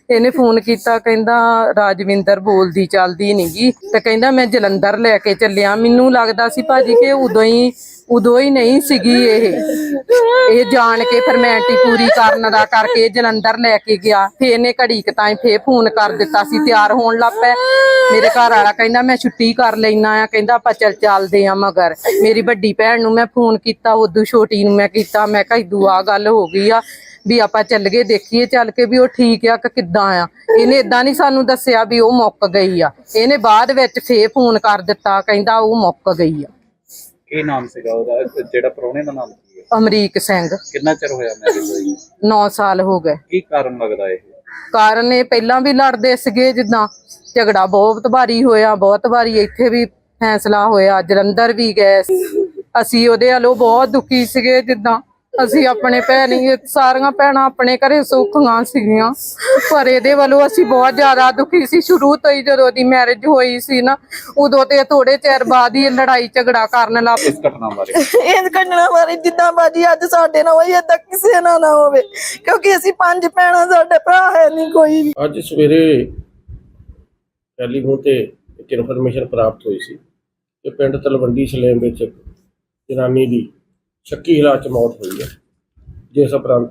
ਇਹਨੇ ਫੋਨ ਕੀਤਾ, ਕਹਿੰਦਾ ਰਾਜਵਿੰਦਰ ਬੋਲਦੀ ਚੱਲਦੀ ਨਹੀਂਗੀ ਤੇ ਕਹਿੰਦਾ ਮੈਂ ਜਲੰਧਰ ਲੈ ਕੇ ਚੱਲਿਆ। ਮੈਨੂੰ ਲੱਗਦਾ ਸੀ ਭਾਜੀ ਕਿ ਉਦੋਂ ਹੀ ਉਦੋਂ ਹੀ ਨਹੀਂ ਸੀਗੀ ਇਹ। ਇਹ ਜਾਣ ਕੇ ਫਰਮੈਲਿਟੀ ਪੂਰੀ ਕਰਨ ਦਾ ਕਰਕੇ ਜਲੰਧਰ ਲੈ ਕੇ ਗਿਆ। ਫੇਰ ਇਹਨੇ ਘੜੀ ਕੁ ਤਾਈਂ ਫੇਰ ਫੋਨ ਕਰ ਦਿੱਤਾ ਸੀ, ਤਿਆਰ ਹੋਣ ਲੱਗ ਪਏ। ਮੇਰੇ ਘਰ ਵਾਲਾ ਕਹਿੰਦਾ, ਮੈਂ ਛੁੱਟੀ ਕਰ ਲੈਣਾ ਆ। ਕਹਿੰਦਾ, ਆਪਾਂ ਚੱਲ ਚੱਲਦੇ ਆ ਮਗਰ। ਮੇਰੀ ਵੱਡੀ ਭੈਣ ਨੂੰ ਮੈਂ ਫੋਨ ਕੀਤਾ, ਉਦੋਂ ਛੋਟੀ ਨੂੰ ਮੈਂ ਕੀਤਾ। ਮੈਂ ਕਿਹਾ ਇਦੂ ਆ ਗੱਲ ਹੋ ਗਈ ਆ। ਵੀ ਆਪਾਂ ਚੱਲ ਗਏ ਦੇਖੀਏ ਚੱਲ ਕੇ ਵੀ ਉਹ ਠੀਕ ਆ ਕਿ ਕਿੱਦਾਂ ਆ। ਇਹਨੇ ਇਦਾਂ ਨਹੀਂ ਸਾਨੂੰ ਦੱਸਿਆ ਵੀ ਉਹ ਮੁੱਕ ਗਈ ਆ। ਇਹਨੇ ਬਾਅਦ ਵਿੱਚ ਫੇਰ ਫੋਨ ਕਰ ਦਿੱਤਾ ਕਹਿੰਦਾ ਉਹ ਮੁੱਕ ਗਈ ਆ। ਕੀ ਨਾਮ ਸੀਗਾ ਉਹਦਾ? ਜਿਹੜਾ ਪ੍ਰਾਹੁਣੇ ਦਾ ਨਾਮ ਕੀ ਹੈ ਅਮਰੀਕ ਸਿੰਘ। ਕਿੰਨਾ ਚਿਰ ਹੋਇਆ ਮੈਰਿਜ ਹੋਈ 9 ਸਾਲ ਹੋ ਗਏ। ਕੀ ਕਾਰਨ ਲੱਗਦਾ ਇਹ? ਕਾਰਨ ਇਹ ਪਹਿਲਾਂ ਵੀ ਲੜਦੇ ਸੀਗੇ ਜਿੱਦਾਂ ਝਗੜਾ ਬਹੁਤ ਵਾਰੀ ਹੋਇਆ ਬਹੁਤ ਵਾਰੀ ਇੱਥੇ ਵੀ ਫੈਸਲਾ ਹੋਇਆ ਜਲੰਧਰ ਵੀ ਗਏ। ਅਸੀਂ ਉਹਦੇ ਵੱਲੋਂ ਬਹੁਤ ਦੁਖੀ ਸੀਗੇ ਜਿੱਦਾਂ ਅਸੀਂ ਆਪਣੇ ਭੈਣੀ ਸਾਰੀਆਂ ਭੈਣਾਂ ਆਪਣੇ ਘਰੇ ਸੁੱਖੀਆਂ ਸੀਗੀਆਂ। ਪਰ ਇਹਦੇ ਵੱਲੋਂ ਅਸੀਂ ਬਹੁਤ ਜ਼ਿਆਦਾ ਦੁਖੀ ਸੀ। ਸ਼ੁਰੂ ਤੋਂ ਹੀ ਜਦੋਂ ਦੀ ਮੈਰਿਜ ਹੋਈ ਸੀ ਨਾ ਉਦੋਂ ਤੇ ਥੋੜੇ ਚਿਰ ਬਾਅਦ ਹੀ ਲੜਾਈ ਝਗੜਾ ਕਰਨ ਲੱਗ ਇਸ ਘਟਨਾ ਬਾਰੇ। ਇਹ ਘਟਨਾ ਬਾਰੇ ਜਿੱਦਾਂ ਬਾਜੀ ਅੱਜ ਸਾਡੇ ਨਾਲ ਹੋਈ ਏਦਾਂ ਕਿਸੇ ਨਾਲ ਨਾ ਹੋਵੇ। ਕਿਉਂਕਿ ਅਸੀਂ ਪੰਜ ਭੈਣਾਂ ਸਾਡੇ ਭਰਾ ਹੈ ਨਹੀਂ ਕੋਈ ਵੀ ਅੱਜ ਸਵੇਰੇ ਟੈਲੀਫੋਨ ਤੇ ਇੱਕ ਇਨਫੋਰਮੇਸ਼ਨ ਪ੍ਰਾਪਤ ਹੋਈ ਸੀ ਕਿ ਪਿੰਡ ਤਲਵੰਡੀ ਸਲੇਮ ਵਿੱਚ ਇੱਕ ਜਨਾਨੀ ਦੀ ਸ਼ੱਕੀ ਹਾਲਾਤ 'ਚ ਮੌਤ ਹੋਈ ਹੈ ਜਿਸ ਉਪਰੰਤ